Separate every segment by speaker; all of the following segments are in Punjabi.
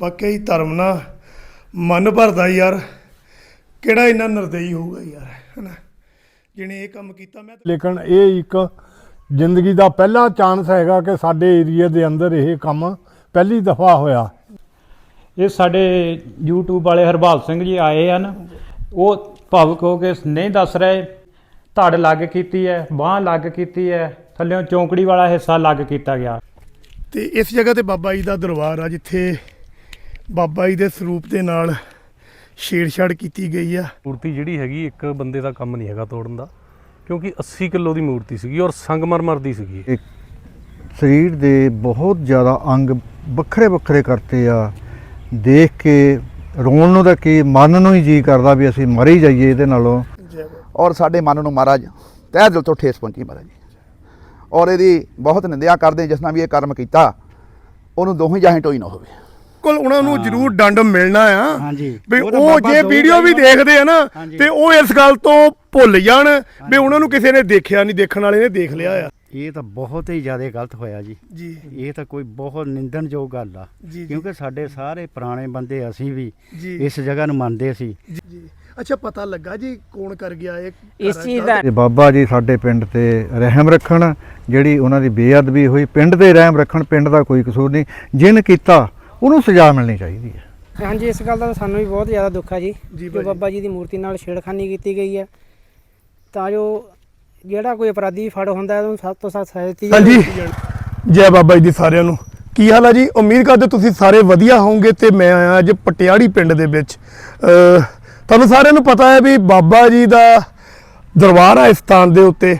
Speaker 1: ਵਾਕਿਆ ਹੀ ਧਰਮ ਨਾ ਮਨ ਭਰਦਾ ਯਾਰ। ਕਿਹੜਾ ਇੰਨਾ ਨਿਰਦਈ ਹੋਊਗਾ ਯਾਰ ਹਨਾ? ਜਿਹਨੇ ਇਹ ਕੰਮ ਕੀਤਾ ਮੈਂ
Speaker 2: ਲੇਕਿਨ ਇਹ ਇੱਕ ਜ਼ਿੰਦਗੀ ਦਾ ਪਹਿਲਾ ਚਾਂਸ ਹੈਗਾ ਕਿ ਸਾਡੇ ਏਰੀਆ ਦੇ ਅੰਦਰ ਇਹ ਕੰਮ ਪਹਿਲੀ ਦਫਾ ਹੋਇਆ।
Speaker 3: ਇਹ ਸਾਡੇ YouTube ਵਾਲੇ ਹਰਬਾਲ ਸਿੰਘ ਜੀ ਆਏ ਹਨ। ਉਹ ਭਾਵੁਕ ਹੋ ਕੇ ਨਹੀਂ ਦੱਸ ਰਹੇ ਧੜ ਲੱਗ ਕੀਤੀ ਹੈ ਬਾਹ ਲੱਗ ਕੀਤੀ ਹੈ ਥੱਲੇੋਂ ਚੌਂਕੜੀ ਵਾਲਾ ਹਿੱਸਾ ਲੱਗ ਕੀਤਾ ਗਿਆ।
Speaker 1: ਤੇ ਇਸ ਜਗ੍ਹਾ ਤੇ ਬਾਬਾ ਜੀ ਦਾ ਦਰਬਾਰ ਆ ਜਿੱਥੇ ਬਾਬਾ ਜੀ ਦੇ ਸਰੂਪ ਦੇ ਨਾਲ ਛੇੜਛਾੜ ਕੀਤੀ ਗਈ ਆ।
Speaker 4: ਮੂਰਤੀ ਜਿਹੜੀ ਹੈਗੀ ਇੱਕ ਬੰਦੇ ਦਾ ਕੰਮ ਨਹੀਂ ਹੈਗਾ ਤੋੜਨ ਦਾ ਕਿਉਂਕਿ 80 ਕਿਲੋ ਦੀ ਮੂਰਤੀ ਸੀਗੀ ਔਰ ਸੰਗਮਰਮਰ ਦੀ ਸੀਗੀ।
Speaker 5: ਇੱਕ ਸਰੀਰ ਦੇ ਬਹੁਤ ਜ਼ਿਆਦਾ ਅੰਗ ਵੱਖਰੇ ਵੱਖਰੇ ਕਰਤੇ ਆ। ਦੇਖ ਕੇ ਰੋਣ ਨੂੰ ਤਾਂ ਕੀ ਮਨ ਨੂੰ ਹੀ ਜੀ ਕਰਦਾ ਵੀ ਅਸੀਂ ਮਰ ਹੀ ਜਾਈਏ ਇਹਦੇ ਨਾਲੋਂ।
Speaker 6: ਔਰ ਸਾਡੇ ਮਨ ਨੂੰ ਮਹਾਰਾਜ ਤਹਿ ਦਿਲ ਤੋਂ ਠੇਸ ਪਹੁੰਚੀ ਮਹਾਰਾਜ ਜੀ। ਔਰ ਇਹਦੀ ਬਹੁਤ ਨਿੰਦਿਆ ਕਰਦੇ ਜਿਸ ਨਾਲ ਵੀ ਇਹ ਕਰਮ ਕੀਤਾ ਉਹਨੂੰ ਦੋਹੀ ਜਾਹੀਂ ਟੋਈ ਨਾ ਹੋਵੇ।
Speaker 1: ਕੋਲ ਉਹਨਾਂ ਨੂੰ ਜ਼ਰੂਰ ਡੰਡ ਮਿਲਣਾ ਆ।
Speaker 7: ਹਾਂਜੀ।
Speaker 1: ਵੀ
Speaker 7: ਉਹ
Speaker 1: ਜੇ ਵੀਡੀਓ ਵੀ। ਦੇਖਦੇ ਆ ਨਾ। ਤੇ ਉਹ ਇਸ ਗੱਲ ਤੋਂ ਭੁੱਲ ਜਾਣ ਵੀ ਉਹਨਾਂ ਨੂੰ ਕਿਸੇ ਨੇ ਦੇਖਿਆ ਨਹੀਂ ਦੇਖਣ ਵਾਲੇ ਨੇ ਦੇਖ ਲਿਆ ਆ।
Speaker 7: ਇਹ ਤਾਂ ਬਹੁਤ ਹੀ ਜ਼ਿਆਦਾ ਗਲਤ ਹੋਇਆ ਜੀ।
Speaker 1: ਜੀ।
Speaker 7: ਇਹ ਤਾਂ ਕੋਈ ਬਹੁਤ ਨਿੰਦਣਯੋਗ ਗੱਲ ਆ। ਕਿਉਂਕਿ ਸਾਡੇ ਸਾਰੇ ਪੁਰਾਣੇ ਬੰਦੇ ਅਸੀਂ ਵੀ ਇਸ ਜਗ੍ਹਾ ਨੂੰ ਮੰਨਦੇ ਸੀ।
Speaker 1: ਜੀ ਅੱਛਾ ਪਤਾ ਲੱਗਾ ਜੀ ਕੌਣ ਕਰ ਗਿਆ ਇਹ
Speaker 8: ਇਸ ਚੀਜ਼ ਦਾ
Speaker 5: ਬਾਬਾ ਜੀ ਸਾਡੇ ਪਿੰਡ ਤੇ ਰਹਿਮ ਰੱਖਣ ਜਿਹੜੀ ਉਹਨਾਂ ਦੀ ਬੇਅਦਬੀ ਹੋਈ ਪਿੰਡ ਤੇ ਰਹਿਮ ਰੱਖਣ ਪਿੰਡ ਦਾ ਕੋਈ ਕਸੂਰ ਨਹੀਂ। ਜਿਨ ਕੀਤਾ ਉਹਨੂੰ ਸਜ਼ਾ ਮਿਲਣੀ ਚਾਹੀਦੀ ਹੈ।
Speaker 8: ਹਾਂਜੀ ਇਸ ਗੱਲ ਦਾ ਸਾਨੂੰ ਵੀ ਬਹੁਤ ਜ਼ਿਆਦਾ ਦੁੱਖ ਹੈ ਜੀ
Speaker 1: ਜੀ।
Speaker 8: ਬਾਬਾ ਜੀ ਦੀ ਮੂਰਤੀ ਨਾਲ ਛੇੜਖਾਨੀ ਕੀਤੀ ਗਈ ਹੈ। ਤਾਂ ਜੋ ਜਿਹੜਾ ਕੋਈ ਅਪਰਾਧੀ ਫੜ ਹੁੰਦਾ ਉਹਨੂੰ ਸਖਤ ਤੋਂ ਸਖਤ ਸਜ਼ਾ ਦਿੱਤੀ
Speaker 1: ਹਾਂਜੀ। ਜੈ ਬਾਬਾ ਜੀ ਦੀ ਸਾਰਿਆਂ ਨੂੰ। ਕੀ ਹਾਲ ਆ ਜੀ? ਉਮੀਦ ਕਰਦੇ ਤੁਸੀਂ ਸਾਰੇ ਵਧੀਆ ਹੋਵੋਗੇ ਤੇ ਮੈਂ ਆਇਆ ਅੱਜ ਪਟਿਆੜੀ ਪਿੰਡ ਦੇ ਵਿੱਚ। ਤੁਹਾਨੂੰ ਸਾਰਿਆਂ ਨੂੰ ਪਤਾ ਹੈ ਵੀ ਬਾਬਾ ਜੀ ਦਾ ਦਰਬਾਰ ਹੈ ਇਸ ਸਥਾਨ ਦੇ ਉੱਤੇ।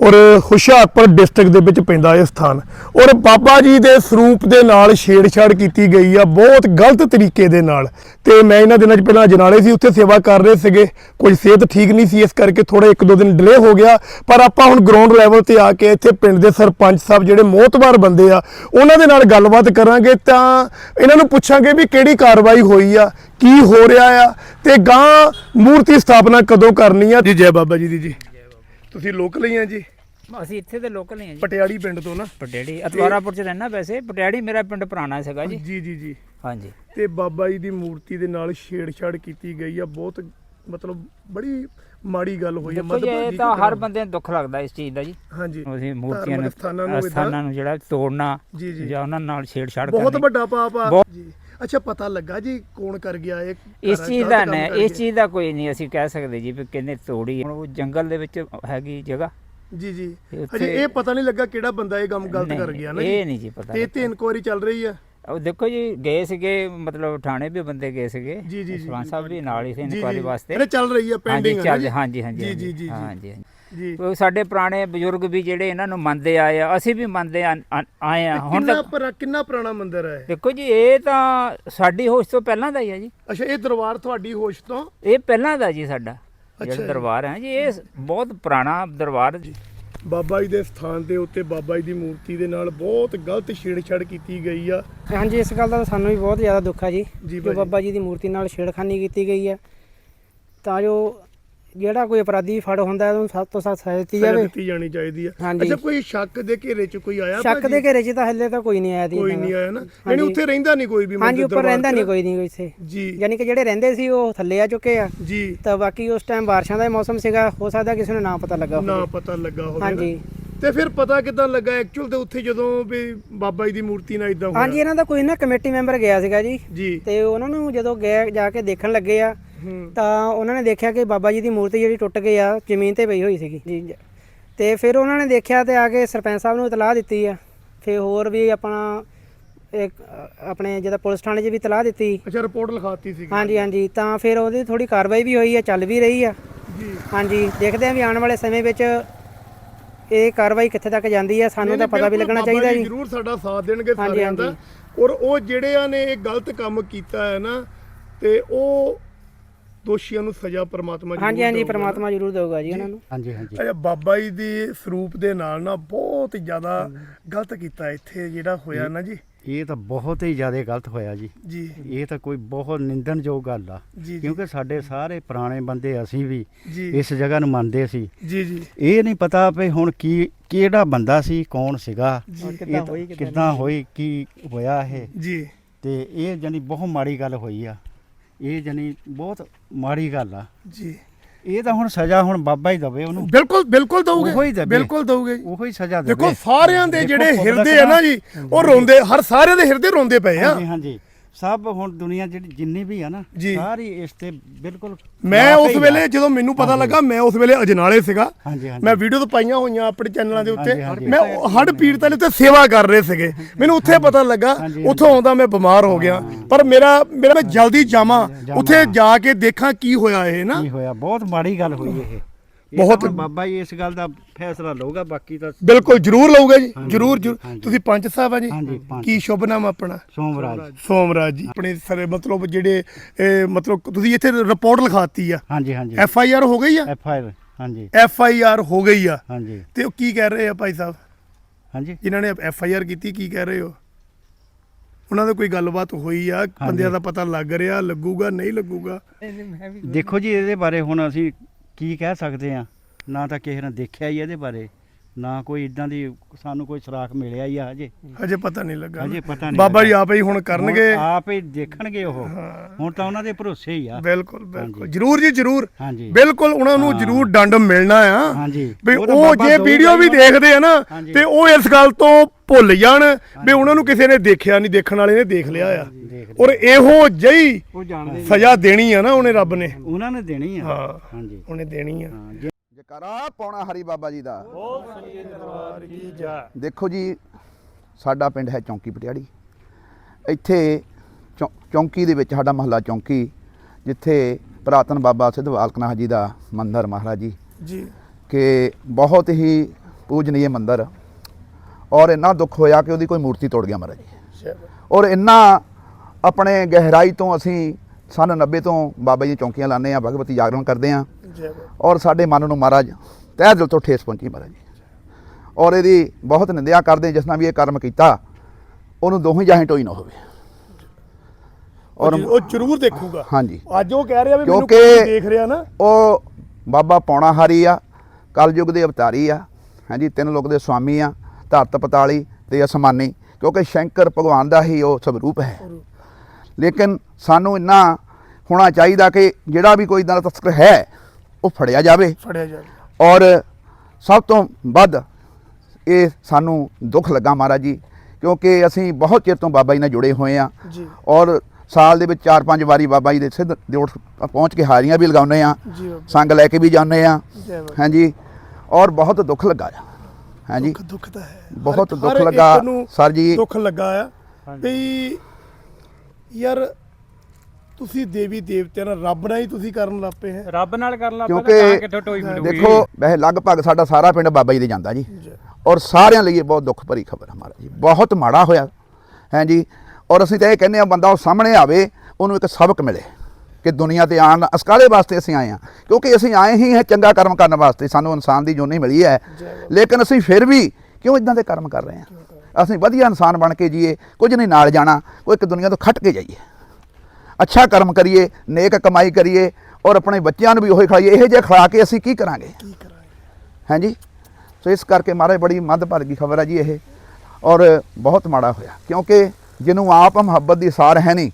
Speaker 1: ਔਰ ਹੁਸ਼ਿਆਰਪੁਰ ਡਿਸਟ੍ਰਿਕਟ ਦੇ ਵਿੱਚ ਪੈਂਦਾ ਇਹ ਸਥਾਨ। ਔਰ ਬਾਬਾ ਜੀ ਦੇ ਸਰੂਪ ਦੇ ਨਾਲ ਛੇੜਛਾੜ ਕੀਤੀ ਗਈ ਆ ਬਹੁਤ ਗਲਤ ਤਰੀਕੇ ਦੇ ਨਾਲ। ਤੇ ਮੈਂ ਇਹਨਾਂ ਦਿਨਾਂ 'ਚ ਪਹਿਲਾਂ ਜਨਾਲੇ ਸੀ ਉੱਥੇ ਸੇਵਾ ਕਰ ਰਹੇ ਸੀਗੇ। ਕੁਝ ਸਿਹਤ ਠੀਕ ਨਹੀਂ ਸੀ ਇਸ ਕਰਕੇ ਥੋੜਾ ਇੱਕ ਦੋ ਦਿਨ ਡਿਲੇ ਹੋ ਗਿਆ। ਪਰ ਆਪਾਂ ਹੁਣ ਗਰਾਊਂਡ ਲੈਵਲ ਤੇ ਆ ਕੇ ਇੱਥੇ ਪਿੰਡ ਦੇ ਸਰਪੰਚ ਸਾਹਿਬ ਜਿਹੜੇ ਮੋਹਤਬਾਰ ਬੰਦੇ ਆ ਉਹਨਾਂ ਦੇ ਨਾਲ ਗੱਲਬਾਤ ਕਰਾਂਗੇ ਤਾਂ ਇਹਨਾਂ ਨੂੰ ਪੁੱਛਾਂਗੇ ਵੀ ਕਿਹੜੀ ਕਾਰਵਾਈ ਹੋਈ ਆ ਕੀ ਹੋ ਰਿਹਾ ਆ ਤੇ ਗਾਂ ਮੂਰਤੀ ਸਥਾਪਨਾ ਕਦੋਂ ਕਰਨੀ ਆ। ਜੀ ਜੈ ਬਾਬਾ ਜੀ ਦੀ ਜੀ। ਤੁਸੀਂ ਲੋਕਲ ਹੀ ਆ ਜੀ।
Speaker 9: ਅਸੀਂ ਇੱਥੇ ਦੇ ਲੋਕਲ ਹੀ ਹਾਂ ਜੀ।
Speaker 1: ਪਟਿਆੜੀ ਪਿੰਡ ਤੋਂ ਨਾ।
Speaker 9: ਪਟਿਆੜੀ ਅਤਵਾਰਾਪੁਰ ਚ ਰਹਿਣਾ ਵੈਸੇ। ਪਟਿਆੜੀ ਮੇਰਾ ਪਿੰਡ ਪੁਰਾਣਾ ਸੀਗਾ ਜੀ।
Speaker 1: ਜੀ ਜੀ ਜੀ।
Speaker 9: ਹਾਂਜੀ।
Speaker 1: ਤੇ ਬਾਬਾ ਜੀ ਦੀ ਮੂਰਤੀ ਦੇ ਨਾਲ ਛੇੜਛਾੜ ਕੀਤੀ ਗਈ ਆ। ਬਹੁਤ ਮਤਲਬ ਬੜੀ ਮਾੜੀ ਗੱਲ ਹੋਈ ਆ।
Speaker 9: ਦੇਖੋ ਜੀ ਇਹ ਤਾਂ ਹਰ। ਬੰਦੇ ਨੂੰ ਦੁੱਖ ਲੱਗਦਾ ਇਸ ਚੀਜ਼ ਦਾ ਜੀ।
Speaker 1: ਹਾਂਜੀ।
Speaker 9: ਅਸੀਂ ਮੂਰਤੀਆਂ ਨੂੰ
Speaker 1: ਸਥਾਨਾਂ ਨੂੰ
Speaker 9: ਜਿਹੜਾ ਤੋੜਨਾ
Speaker 1: ਜੀ, ਜੀ।
Speaker 9: ਜਾਂ ਉਹਨਾਂ ਨਾਲ ਛੇੜਛਾੜ
Speaker 1: ਬਹੁਤ
Speaker 9: ਕਰਨੀ
Speaker 1: ਵੱਡਾ ਪਾਪ ਆ।
Speaker 9: ਬਹੁਤ-
Speaker 1: ਜੀ। ਅੱਛਾ ਪਤਾ ਲੱਗਾ ਜੀ ਕੌਣ ਕਰ ਗਿਆ ਇਹ
Speaker 9: ਇਸ ਚੀਜ਼ ਦਾ ਨਾ ਇਸ। ਚੀਜ਼ ਦਾ ਕੋਈ ਨਹੀਂ ਅਸੀਂ ਕਹਿ ਸਕਦੇ ਜੀ ਵੀ ਕਿੰਨੇ ਤੋੜੀ। ਹੁਣ ਉਹ ਜੰਗਲ ਦੇ ਵਿੱਚ ਹੈਗੀ ਜਗ੍ਹਾ।
Speaker 1: ਜੀ ਜੀ। ਅਜੇ ਇਹ ਪਤਾ ਨਹੀਂ ਲੱਗਾ ਕਿਹੜਾ ਬੰਦਾ ਇਹ ਕੰਮ ਗਲਤ ਕਰ ਗਿਆ ਨਾ
Speaker 9: ਇਹ ਨਹੀਂ ਜੀ ਪਤਾ
Speaker 1: ਤੇ ਤੇ ਇਨਕੁਆਰੀ ਚੱਲ ਰਹੀ ਆ।
Speaker 9: ਉਹ ਦੇਖੋ ਜੀ ਗਏ ਸੀਗੇ ਮਤਲਬ ਥਾਣੇ ਵੀ ਬੰਦੇ ਗਏ ਸੀਗੇ।
Speaker 1: ਜੀ, ਜੀ, ਜੀ,
Speaker 9: ਸਰਪੰਚ। ਸਾਹਿਬ ਵੀ ਨਾਲ ਹੀ ਸੀ
Speaker 1: ਜੀ।
Speaker 9: ਵਾਸਤੇ।
Speaker 1: ਇਹ ਚੱਲ ਰਹੀ ਆ
Speaker 9: ਹਾਂਜੀ
Speaker 1: ਪੈਂਡਿੰਗ
Speaker 9: ਚੱਲ ਹਾਂਜੀ ਹਾਂਜੀ
Speaker 1: ਜੀ, ਜੀ, ਜੀ, ਜੀ।
Speaker 9: ਹਾਂਜੀ ਹਾਂਜੀ। ਸਾਡੇ ਪੁਰਾਣੇ ਬਜ਼ੁਰਗ ਵੀ ਜਿਹੜੇ ਇਹਨਾਂ ਨੂੰ ਮੰਨਦੇ ਆਏ ਆ ਅਸੀਂ ਵੀ ਮੰਨਦੇ ਆਏ ਆ। ਹੁਣ
Speaker 1: ਕਿੰਨਾ
Speaker 9: ਤੱਕ
Speaker 1: ਕਿੰਨਾ ਪੁਰਾਣਾ ਮੰਦਿਰ ਹੈ?
Speaker 9: ਦੇਖੋ ਜੀ ਇਹ ਤਾਂ ਸਾਡੀ ਹੋਸ਼ ਤੋਂ ਪਹਿਲਾਂ ਦਾ ਹੀ ਆ ਜੀ।
Speaker 1: ਅੱਛਾ ਇਹ ਦਰਬਾਰ ਤੁਹਾਡੀ ਹੋਸ਼ ਤੋਂ
Speaker 9: ਇਹ ਪਹਿਲਾਂ ਦਾ ਜੀ ਸਾਡਾ। ਜਿਹੜਾ
Speaker 1: ਜੀ।
Speaker 9: ਦਰਬਾਰ ਹੈ ਜੀ ਇਹ ਬਹੁਤ ਪੁਰਾਣਾ ਦਰਬਾਰ
Speaker 1: ਬਾਬਾ ਜੀ ਦੇ ਸਥਾਨ ਦੇ ਉੱਤੇ ਬਾਬਾ ਜੀ ਦੀ ਮੂਰਤੀ ਦੇ ਨਾਲ ਬਹੁਤ ਗਲਤ ਛੇੜਛਾੜ ਕੀਤੀ ਗਈ ਆ
Speaker 8: ਹਾਂਜੀ ਇਸ ਗੱਲ ਦਾ ਸਾਨੂੰ ਵੀ ਬਹੁਤ ਜ਼ਿਆਦਾ ਦੁੱਖ ਹੈ ਜੀ
Speaker 1: ਜੀ
Speaker 8: ਜੋ
Speaker 1: ਭਾਜੀ।
Speaker 8: ਬਾਬਾ ਜੀ ਦੀ ਮੂਰਤੀ ਨਾਲ ਛੇੜਖਾਨੀ ਕੀਤੀ ਗਈ ਹੈ ਤਾਂ ਜੋ ਜਿਹੜਾ ਕੋਈ ਅਪਰਾਧੀ ਫੜ ਹੁੰਦਾ ਹੈ ਉਹਨੂੰ ਸਖਤ ਤੋਂ ਸਖਤ ਸਜ਼ਾ ਦਿੱਤੀ
Speaker 1: ਸਜ਼ਾ
Speaker 8: ਜਾਵੇ
Speaker 1: ਦਿੱਤੀ ਜਾਣੀ ਚਾਹੀਦੀ ਆ
Speaker 8: ਹਾਂਜੀ।
Speaker 1: ਅੱਛਾ ਕੋਈ ਸ਼ੱਕ ਦੇ ਘੇਰੇ 'ਚ ਕੋਈ ਆਇਆ
Speaker 8: ਸ਼ੱਕ
Speaker 1: ਭਾਜੀ?
Speaker 8: ਦੇ ਘੇਰੇ 'ਚ ਤਾਂ ਹੱਲੇ ਤਾਂ ਕੋਈ ਨਹੀਂ ਆਇਆ ਜੀ
Speaker 1: ਕੋਈ ਨਹੀਂ
Speaker 8: ਦਾ।
Speaker 1: ਆਇਆ ਨਾ ਯਾਨੀ। ਉੱਥੇ ਰਹਿੰਦਾ ਨਹੀਂ ਕੋਈ ਵੀ
Speaker 8: ਹਾਂਜੀ ਉੱਪਰ
Speaker 1: ਦਰਬਾਰ
Speaker 8: ਰਹਿੰਦਾ ਨਹੀਂ? ਕੋਈ ਨਹੀਂ ਇੱਥੇ
Speaker 1: ਜੀ
Speaker 8: ਯਾਨੀ ਕਿ ਜਿਹੜੇ ਰਹਿੰਦੇ ਸੀ ਉਹ ਥੱਲੇ ਆ ਚੁੱਕੇ ਆ
Speaker 1: ਜੀ
Speaker 8: ਤਾਂ ਬਾਕੀ ਉਸ ਟਾਈਮ ਬਾਰਿਸ਼ਾਂ ਦਾ ਹੀ ਮੌਸਮ ਸੀਗਾ ਹੋ ਸਕਦਾ ਕਿਸੇ ਨੂੰ ਨਾ ਪਤਾ ਲੱਗਾ
Speaker 1: ਨਾ
Speaker 8: ਹੋਵੇ
Speaker 1: ਪਤਾ ਲੱਗਾ ਹੋਵੇ
Speaker 8: ਹਾਂਜੀ
Speaker 1: ਨਾ। ਤੇ ਫਿਰ ਪਤਾ ਕਿਦਾਂ ਲੱਗਾ ਐਕਚੁਅਲ ਤੇ ਉੱਥੇ ਜਦੋਂ ਵੀ ਬਾਬਾ ਜੀ ਦੀ ਮੂਰਤੀ ਨਾਲ ਇਦਾਂ ਹੋਇਆ
Speaker 8: ਹਾਂਜੀ ਇਹਨਾਂ ਦਾ ਕੋਈ ਨਾ ਕਮੇਟੀ ਮੈਂਬਰ ਗਿਆ ਸੀਗਾ ਜੀ
Speaker 1: ਜੀ
Speaker 8: ਤੇ ਉਹਨਾਂ ਨੂੰ ਜਦੋਂ ਗਏ ਜਾ ਕੇ ਦੇਖਣ ਲੱਗੇ ਆ
Speaker 1: ਹੂੰ
Speaker 8: ਤਾਂ ਉਹਨਾਂ ਨੇ ਦੇਖਿਆ ਕਿ ਬਾਬਾ ਜੀ ਦੀ ਮੂਰਤੀ ਜਿਹੜੀ ਟੁੱਟ ਗਈ ਆ ਜ਼ਮੀਨ ਤੇ ਪਈ ਹੋਈ ਸੀਗੀ। ਜੀ ਤੇ ਫਿਰ ਉਹਨਾਂ ਨੇ ਦੇਖਿਆ ਤੇ ਆ ਕੇ ਸਰਪੰਚ ਸਾਹਿਬ ਨੂੰ ਇਤਲਾਹ ਦਿੱਤੀ ਆ। ਫਿਰ ਹੋਰ ਵੀ ਆਪਣਾ ਇੱਕ ਆਪਣੇ ਜਿਹਦਾ ਪੁਲਿਸ ਥਾਣੇ 'ਚ ਵੀ ਇਤਲਾਹ ਦਿੱਤੀ।
Speaker 1: ਅੱਛਾ ਰਿਪੋਰਟ ਲਿਖਾਤੀ ਸੀ
Speaker 8: ਹਾਂਜੀ ਹਾਂਜੀ। ਤਾਂ ਫਿਰ ਉਹਦੀ ਥੋੜੀ ਕਾਰਵਾਈ ਵੀ ਹੋਈ ਆ ਚੱਲ ਵੀ ਰਹੀ ਆ।
Speaker 1: ਜੀ।
Speaker 8: ਹਾਂਜੀ ਦੇਖਦੇ ਆ ਵੀ ਆਉਣ ਵਾਲੇ ਸਮੇਂ ਵਿੱਚ ਇਹ ਕਾਰਵਾਈ ਕਿੱਥੇ ਤੱਕ ਜਾਂਦੀ ਆ ਸਾਨੂੰ ਤਾਂ ਪਤਾ ਵੀ ਲੱਗਣਾ ਚਾਹੀਦਾ ਜੀ
Speaker 1: ਜ਼ਰੂਰ ਸਾਡਾ ਸਾਥ ਦੇਣਗੇ ਸਾਰਿਆਂ ਦਾ। ਔਰ ਉਹ ਜਿਹੜਿਆਂ ਨੇ ਇਹ ਗਲਤ ਕੰਮ ਕੀਤਾ ਹੈ ਨਾ ਤੇ ਉਹ ਦੋਸ਼ੀਆਂ ਨੂੰ ਸਜ਼ਾ ਪ੍ਰਮਾਤਮਾ ਜ਼ਰੂਰ
Speaker 8: ਹਾਂਜੀ ਹਾਂਜੀ
Speaker 1: ਦੇਊਗਾ।
Speaker 8: ਪ੍ਰਮਾਤਮਾ ਜ਼ਰੂਰ ਦੇਊਗਾ ਜੀ ਉਹਨਾਂ ਨੂੰ।
Speaker 7: ਹਾਂਜੀ ਹਾਂਜੀ।
Speaker 1: ਅੱਛਾ ਬਾਬਾ ਜੀ ਦੇ ਸਰੂਪ ਦੇ ਨਾਲ ਨਾ ਬਹੁਤ ਜ਼ਿਆਦਾ ਗਲਤ ਕੀਤਾ ਇੱਥੇ ਜਿਹੜਾ ਹੋਇਆ ਨਾ ਜੀ।
Speaker 7: ਇਹ ਤਾਂ ਬਹੁਤ ਹੀ ਜ਼ਿਆਦਾ ਗਲਤ ਹੋਇਆ ਜੀ।
Speaker 1: ਜੀ।
Speaker 7: ਇਹ ਤਾਂ ਕੋਈ ਬਹੁਤ ਨਿੰਦਣਯੋਗ ਗੱਲ ਆ।
Speaker 1: ਜੀ ਜੀ।
Speaker 7: ਕਿਉਂਕਿ ਸਾਡੇ ਸਾਰੇ ਪੁਰਾਣੇ ਬੰਦੇ ਅਸੀਂ ਵੀ
Speaker 1: ਜੀ।
Speaker 7: ਇਸ ਜਗ੍ਹਾ ਨੂੰ ਮੰਨਦੇ ਸੀ।
Speaker 1: ਜੀ ਜੀ।
Speaker 7: ਇਹ ਨਹੀਂ ਪਤਾ ਵੀ ਹੁਣ ਕੀ ਕਿਹੜਾ ਬੰਦਾ ਸੀ ਕੌਣ ਸੀਗਾ
Speaker 1: ਜੀ।
Speaker 7: ਕਿੱਦਾਂ ਹੋਈ ਕੀ ਹੋਇਆ ਇਹ।
Speaker 1: ਜੀ।
Speaker 7: ਤੇ ਇਹ ਜਾਨੀ ਬਹੁਤ ਮਾੜੀ ਗੱਲ ਹੋਈ ਆ। ਇਹ ਜਾਨੀ ਬਹੁਤ ਮਾੜੀ ਗੱਲ ਆ।
Speaker 1: ਜੀ।
Speaker 7: ਇਹ ਤਾਂ ਹੁਣ ਸਜ਼ਾ ਹੁਣ ਬਾਬਾ ਹੀ ਦਵੇ ਉਹਨੂੰ।
Speaker 1: ਬਿਲਕੁਲ ਬਿਲਕੁਲ ਦਊਗੇ।
Speaker 7: ਉਹੀ ਦੇਵੇ।
Speaker 1: ਬਿਲਕੁਲ ਦਊਗੇ।
Speaker 7: ਉਹੋ ਹੀ ਸਜ਼ਾ ਦੇਵੇ।
Speaker 1: ਦੇਖੋ ਸਾਰਿਆਂ ਦੇ ਜਿਹੜੇ ਹਿਰਦੇ ਆ ਨਾ ਜੀ ਉਹ ਰੋਂਦੇ ਹਰ ਸਾਰਿਆਂ ਦੇ ਹਿਰਦੇ ਰੋਂਦੇ ਪਏ ਆ।
Speaker 7: ਹਾਂਜੀ ਹਾਂਜੀ। ਸਭ ਹੁਣ ਦੁਨੀਆ ਜਿਹੜੀ ਜਿੰਨੀ ਵੀ ਆ ਨਾ
Speaker 1: ਜੀ।
Speaker 7: ਸਾਰੀ ਇਸ ਤੇ ਬਿਲਕੁਲ
Speaker 1: ਮੈਂ ਉਸ। ਵੇਲੇ ਜਦੋਂ ਮੈਨੂੰ ਪਤਾ ਲੱਗਾ ਮੈਂ ਉਸ ਵੇਲੇ ਅਜਨਾਲੇ ਸੀਗਾ।
Speaker 7: ਹਾਂਜੀ ਹਾਂਜੀ।
Speaker 1: ਮੈਂ ਵੀਡੀਓ ਤਾਂ ਪਾਈਆਂ ਹੋਈਆਂ ਆਪਣੇ ਚੈਨਲਾਂ ਦੇ ਉੱਤੇ।
Speaker 7: ਹਾਂਜੀ।
Speaker 1: ਮੈਂ ਹੜ ਪੀੜਤਾਂ ਦੇ ਉੱਤੇ ਸੇਵਾ ਕਰ ਰਹੇ ਸੀਗੇ। ਮੈਨੂੰ ਉੱਥੇ ਪਤਾ ਲੱਗਾ
Speaker 7: ਹਾਂਜੀ,
Speaker 1: ਉੱਥੋਂ ਆਉਂਦਾ ਮੈਂ ਬਿਮਾਰ ਹੋ ਗਿਆ। ਪਰ ਮੇਰਾ ਮੇਰਾ ਮੈਂ ਜਲਦੀ ਜਾਵਾਂ। ਉੱਥੇ ਜਾ ਕੇ ਦੇਖਾਂ ਕੀ ਹੋਇਆ ਇਹ ਨਾ।
Speaker 7: ਕੀ ਹੋਇਆ? ਬਹੁਤ ਮਾੜੀ ਗੱਲ ਹੋਈ ਇਹ।
Speaker 1: ਬਹੁਤ-
Speaker 7: ਬਾਬਾ ਜੀ ਇਸ ਗੱਲ ਦਾ ਫੈਸਲਾ ਲਊਗਾ ਬਾਕੀ ਤਾਂ
Speaker 1: ਬਿਲਕੁਲ ਜ਼ਰੂਰ ਲਊਗਾ ਜੀ ਜ਼ਰੂਰ। ਤੁਸੀਂ ਪੰਚ ਸਾਹਿਬ ਆ ਜੀ। ਕੀ ਸ਼ੁਭ ਨਾਮ ਆਪਣਾ?
Speaker 7: ਸੋਮਰਾਜ।
Speaker 1: ਸੋਮਰਾਜ ਜੀ। ਆਪਣੇ ਸਾਰੇ ਮਤਲਬ ਜਿਹੜੇ ਮਤਲਬ ਤੁਸੀਂ ਇੱਥੇ ਰਿਪੋਰਟ ਲਿਖਾਤੀ ਆ।
Speaker 7: ਹਾਂਜੀ ਹਾਂਜੀ।
Speaker 1: ਐਫ ਆਈ ਆਰ ਹੋ ਗਈ ਆ?
Speaker 7: ਐਫ ਆਈ ਆਰ ਹਾਂਜੀ।
Speaker 1: ਐਫ ਆਈ ਆਰ ਹੋ ਗਈ ਆ।
Speaker 7: ਹਾਂਜੀ।
Speaker 1: ਤੇ ਉਹ ਕੀ ਕਹਿ ਰਹੇ ਆ ਭਾਈ ਸਾਹਿਬ?
Speaker 7: ਹਾਂਜੀ।
Speaker 1: ਜਿਨ੍ਹਾਂ ਨੇ ਐਫ ਆਈ ਆਰ ਕੀਤੀ ਕੀ ਕਹਿ ਰਹੇ ਹੋ? ਉਹਨਾਂ ਦਾ ਕੋਈ ਗੱਲਬਾਤ ਹੋਈ ਆ? ਬੰਦਿਆਂ ਦਾ ਪਤਾ ਲੱਗ ਰਿਹਾ ਲੱਗੂਗਾ ਨਹੀਂ ਲੱਗੂਗਾ?
Speaker 7: ਦੇਖੋ ਜੀ ਇਹਦੇ ਬਾਰੇ ਹੁਣ ਅਸੀਂ ਕੀ ਕਹਿ ਸਕਦੇ ਆ? ਨਾ ਤਾਂ ਕਿਸੇ ਨੇ ਦੇਖਿਆ ਹੀ ਇਹਦੇ ਬਾਰੇ। ਨਾ ਕੋਈ ਇਦਾਂ ਦੀ ਸਾਨੂੰ ਕੋਈ ਸਰਾਖ ਮਿਲਿਆ ਹੀ ਆ ਹਜੇ।
Speaker 1: ਹਜੇ ਪਤਾ ਨਹੀਂ ਲੱਗਾ।
Speaker 7: ਹਜੇ ਪਤਾ ਨਹੀਂ
Speaker 1: ਬਾਬਾ ਜੀ
Speaker 7: ਲੱਗਾ।
Speaker 1: ਆਪੇ ਹੀ ਹੁਣ ਕਰਨਗੇ।
Speaker 7: ਹੁਣ ਆਪ ਹੀ ਦੇਖਣਗੇ ਉਹ। ਹੁਣ ਤਾਂ ਉਹਨਾਂ ਦੇ ਭਰੋਸੇ ਹੀ ਆ।
Speaker 1: ਬਿਲਕੁਲ ਬਿਲਕੁਲ। ਜਰੂਰ ਜੀ ਜਰੂਰ।
Speaker 7: ਹਾਂਜੀ।
Speaker 1: ਬਿਲਕੁਲ ਉਹਨਾਂ ਨੂੰ। ਜਰੂਰ ਡੰਡ ਮਿਲਣਾ ਆ।
Speaker 7: ਹਾਂਜੀ।
Speaker 1: ਵੀ
Speaker 7: ਉਹ ਤਾਂ
Speaker 1: ਉਹ
Speaker 7: ਬਾਬਾ
Speaker 1: ਜੇ
Speaker 7: ਦਊਗਾ
Speaker 1: ਵੀਡੀਓ ਵੀ
Speaker 7: ਹੀ।
Speaker 1: ਦੇਖਦੇ ਆ ਨਾ
Speaker 7: ਹਾਂਜੀ।
Speaker 1: ਤੇ ਉਹ ਇਸ ਗੱਲ ਤੋਂ ਭੁੱਲ ਜਾਣ ਵੀ ਉਹਨਾਂ ਨੂੰ ਕਿਸੇ ਨੇ ਦੇਖਿਆ ਨਹੀਂ ਦੇਖਣ ਵਾਲੇ ਨੇ ਦੇਖ ਲਿਆ ਆ।
Speaker 7: ਦੇਖ
Speaker 1: ਔਰ ਇਹੋ ਜਈ
Speaker 7: ਉਹ ਜਾਣਦੇ
Speaker 1: ਸਜ਼ਾ ਦੇਣੀ ਆ ਨਾ ਉਹਨੇ ਰੱਬ ਨੇ।
Speaker 7: ਉਹਨਾਂ ਨੇ ਦੇਣੀ ਆ।
Speaker 1: ਹਾਂ
Speaker 7: ਹਾਂਜੀ।
Speaker 1: ਉਹਨੇ ਦੇਣੀ ਆ।
Speaker 7: ਹਾਂ ਜੇ
Speaker 6: ਜਕਾਰਾ ਪਾਉਣਾ ਹਰੀ ਬਾਬਾ ਜੀ ਦਾ। ਦੇਖੋ ਜੀ ਸਾਡਾ ਪਿੰਡ ਹੈ ਚੌਂਕੀ ਪਟਿਆੜੀ ਇੱਥੇ ਚੌਂਕੀ ਦੇ ਵਿੱਚ ਸਾਡਾ ਮਹੱਲਾ ਚੌਂਕੀ ਜਿੱਥੇ ਪ੍ਰਾਤਨ ਬਾਬਾ ਸਿੱਧਵਾਲ ਕਨਾਹ ਜੀ ਦਾ ਮੰਦਿਰ ਮਹਾਰਾਜ ਜੀ।
Speaker 1: ਜੀ।
Speaker 6: ਕਿ ਬਹੁਤ ਹੀ ਪੂਜਨੀय ਮੰਦਿਰ। ਔਰ ਇੰਨਾ ਦੁੱਖ ਹੋਇਆ ਕਿ ਉਹਦੀ ਕੋਈ ਮੂਰਤੀ ਤੋੜ ਗਿਆ ਮਹਾਰਾਜ ਜੀ। ਔਰ ਇੰਨਾ ਆਪਣੇ ਗਹਿਰਾਈ ਤੋਂ ਅਸੀਂ ਸਨ 90 ਤੋਂ ਬਾਬਾ ਜੀ ਚੌਂਕੀਆਂ ਲਾਉਂਦੇ ਆ ਭਗਵਤੀ ਜਾਗਰਣ ਕਰਦੇ ਆ ਔਰ ਸਾਡੇ ਮਨ ਨੂੰ ਮਹਾਰਾਜ ਤਹਿ ਦਿਲ ਤੋਂ ਠੇਸ ਪਹੁੰਚੀ ਮਹਾਰਾਜ ਔਰ ਇਹਦੀ ਬਹੁਤ ਨਿੰਦਿਆ ਕਰਦੇ ਜਿਸ ਨਾਲ ਵੀ ਇਹ ਕਰਮ ਕੀਤਾ ਉਹਨੂੰ ਦੋਹੀਂ ਜਾਹੀਂ ਟੋਈ ਨਾ ਹੋਵੇ। ਔਰ
Speaker 1: ਉਹ ਜਰੂਰ ਦੇਖੂਗਾ।
Speaker 6: ਹਾਂਜੀ।
Speaker 1: ਅੱਜ ਉਹ ਕਹਿ ਰਿਹਾ ਵੀ ਮੈਨੂੰ ਕੋਈ ਦੇਖ ਰਿਹਾ ਨਾ।
Speaker 6: ਉਹ ਬਾਬਾ ਪੌਣਾ ਹਾਰੀ ਆ ਕਲਯੁਗ ਦੇ ਅਵਤਾਰੀ ਆ ਹਾਂਜੀ ਤਿੰਨ ਲੋਕ ਦੇ ਸਵਾਮੀ ਆ ਧਰਤ ਪਤਾਲੀ ਤੇ ਅਸਮਾਨੀ ਕਿਉਂਕਿ ਸ਼ੰਕਰ ਭਗਵਾਨ ਦਾ ਹੀ ਉਹ ਸਵਰੂਪ ਹੈ। ਲੇਕਿਨ ਸਾਨੂੰ ਇੰਨਾ ਹੋਣਾ ਚਾਹੀਦਾ ਕਿ ਜਿਹੜਾ ਵੀ ਕੋਈ ਇਦਾਂ ਦਾ ਤਸਕਰ ਹੈ ਉਹ ਫੜਿਆ ਜਾਵੇ।
Speaker 1: ਫੜਿਆ ਜਾਵੇ।
Speaker 6: ਔਰ ਸਭ ਤੋਂ ਵੱਧ ਇਹ ਸਾਨੂੰ ਦੁੱਖ ਲੱਗਾ ਮਹਾਰਾਜ ਜੀ ਕਿਉਂਕਿ ਅਸੀਂ ਬਹੁਤ ਚਿਰ ਤੋਂ ਬਾਬਾ ਜੀ ਨਾਲ ਜੁੜੇ ਹੋਏ ਆ
Speaker 1: ਜੀ।
Speaker 6: ਔਰ ਸਾਲ ਦੇ ਵਿੱਚ ਚਾਰ ਪੰਜ ਵਾਰੀ ਬਾਬਾ ਜੀ ਦੇ ਸਿੱਧ ਜੋੜ ਪਹੁੰਚ ਕੇ ਹਾਰੀਆਂ ਵੀ ਲਗਾਉਂਦੇ ਆ ਸੰਗ ਲੈ ਕੇ ਵੀ ਜਾਂਦੇ ਆ ਹਾਂਜੀ। ਔਰ ਬਹੁਤ ਦੁੱਖ ਲੱਗਾ ਆ। ਹਾਂਜੀ।
Speaker 1: ਦੁੱਖ ਦੁੱਖ ਤਾਂ ਹੈ।
Speaker 6: ਬਹੁਤ ਦੁੱਖ ਲੱਗਾ ਸਰ ਜੀ।
Speaker 1: ਦੁੱਖ ਲੱਗਾ ਆ। ਵੀ ਯਾਰ ਤੁਸੀਂ ਦੇਵੀ ਦੇਵਤਿਆਂ ਨਾਲ ਰੱਬ ਨਾਲ ਹੀ ਤੁਸੀਂ ਕਰਨ ਲੱਪੇ ਹੈ।
Speaker 3: ਰੱਬ ਨਾਲ ਕਰਨ ਲੱਗ
Speaker 6: ਕਿਉਂਕਿ
Speaker 3: ਪਏ ਤਾਂ ਕਿੱਥੋਂ ਟੋਈ ਮਿਲੂਗੀ
Speaker 6: ਦੇਖੋ ਵੈਸੇ ਲਗਭਗ ਸਾਡਾ ਸਾਰਾ ਪਿੰਡ ਬਾਬਾ ਜੀ ਦੇ ਜਾਂਦਾ ਜੀ। ਔਰ ਸਾਰਿਆਂ ਲਈ ਇਹ ਬਹੁਤ ਦੁੱਖ ਭਰੀ ਖਬਰ ਹੈ ਮਹਾਰਾਜ ਜੀ। ਬਹੁਤ ਮਾੜਾ ਹੋਇਆ। ਹੈ ਜੀ? ਔਰ ਅਸੀਂ ਤਾਂ ਇਹ ਕਹਿੰਦੇ ਆ ਬੰਦਾ ਉਹ ਸਾਹਮਣੇ ਆਵੇ ਉਹਨੂੰ ਇੱਕ ਸਬਕ ਮਿਲੇ ਕਿ ਦੁਨੀਆ ਤੇ ਆਣ ਅਸਕਾਲੇ ਵਾਸਤੇ ਅਸੀਂ ਆਏ ਆ ਕਿਉਂਕਿ ਅਸੀਂ ਆਏ ਹੀ ਹੈ ਚੰਗਾ ਕਰਮ ਕਰਨ ਵਾਸਤੇ। ਸਾਨੂੰ ਇਨਸਾਨ ਦੀ ਜੋਨੀ ਮਿਲੀ ਹੈ। ਲੇਕਿਨ ਅਸੀਂ ਫਿਰ ਵੀ ਕਿਉਂ ਇਦਾਂ ਦੇ ਕਰਮ ਕਰ ਰਹੇ ਹਾਂ? ਅਸੀਂ ਵਧੀਆ ਇਨਸਾਨ ਬਣ ਕੇ ਜੀਏ ਕੁਝ ਨਹੀਂ ਨਾਲ ਜਾਣਾ ਕੋਈ ਇੱਕ ਦੁਨੀਆ ਤੋਂ ਖੱਟ ਕੇ ਜਾਈਏ। ਅੱਛਾ ਕਰਮ ਕਰੀਏ ਨੇਕ ਕਮਾਈ ਕਰੀਏ ਔਰ ਆਪਣੇ ਬੱਚਿਆਂ ਨੂੰ ਵੀ ਉਹੀ ਖਿਲਾਈਏ ਇਹੋ ਜਿਹੇ ਖਿਲਾ ਕੇ ਅਸੀਂ ਕੀ ਕਰਾਂਗੇ?
Speaker 1: ਕੀ ਕਰਾਂਗੇ?
Speaker 6: ਹਾਂਜੀ? ਸੋ ਇਸ ਕਰਕੇ ਮਹਾਰਾਜ ਬੜੀ ਮੱਦਭਾਗੀ ਖਬਰ ਹੈ ਜੀ ਇਹ ਔਰ ਬਹੁਤ ਮਾੜਾ ਹੋਇਆ ਕਿਉਂਕਿ ਜਿਹਨੂੰ ਆਪ ਮੁਹੱਬਤ ਦੀ ਸਾਰ ਹੈ ਨਹੀਂ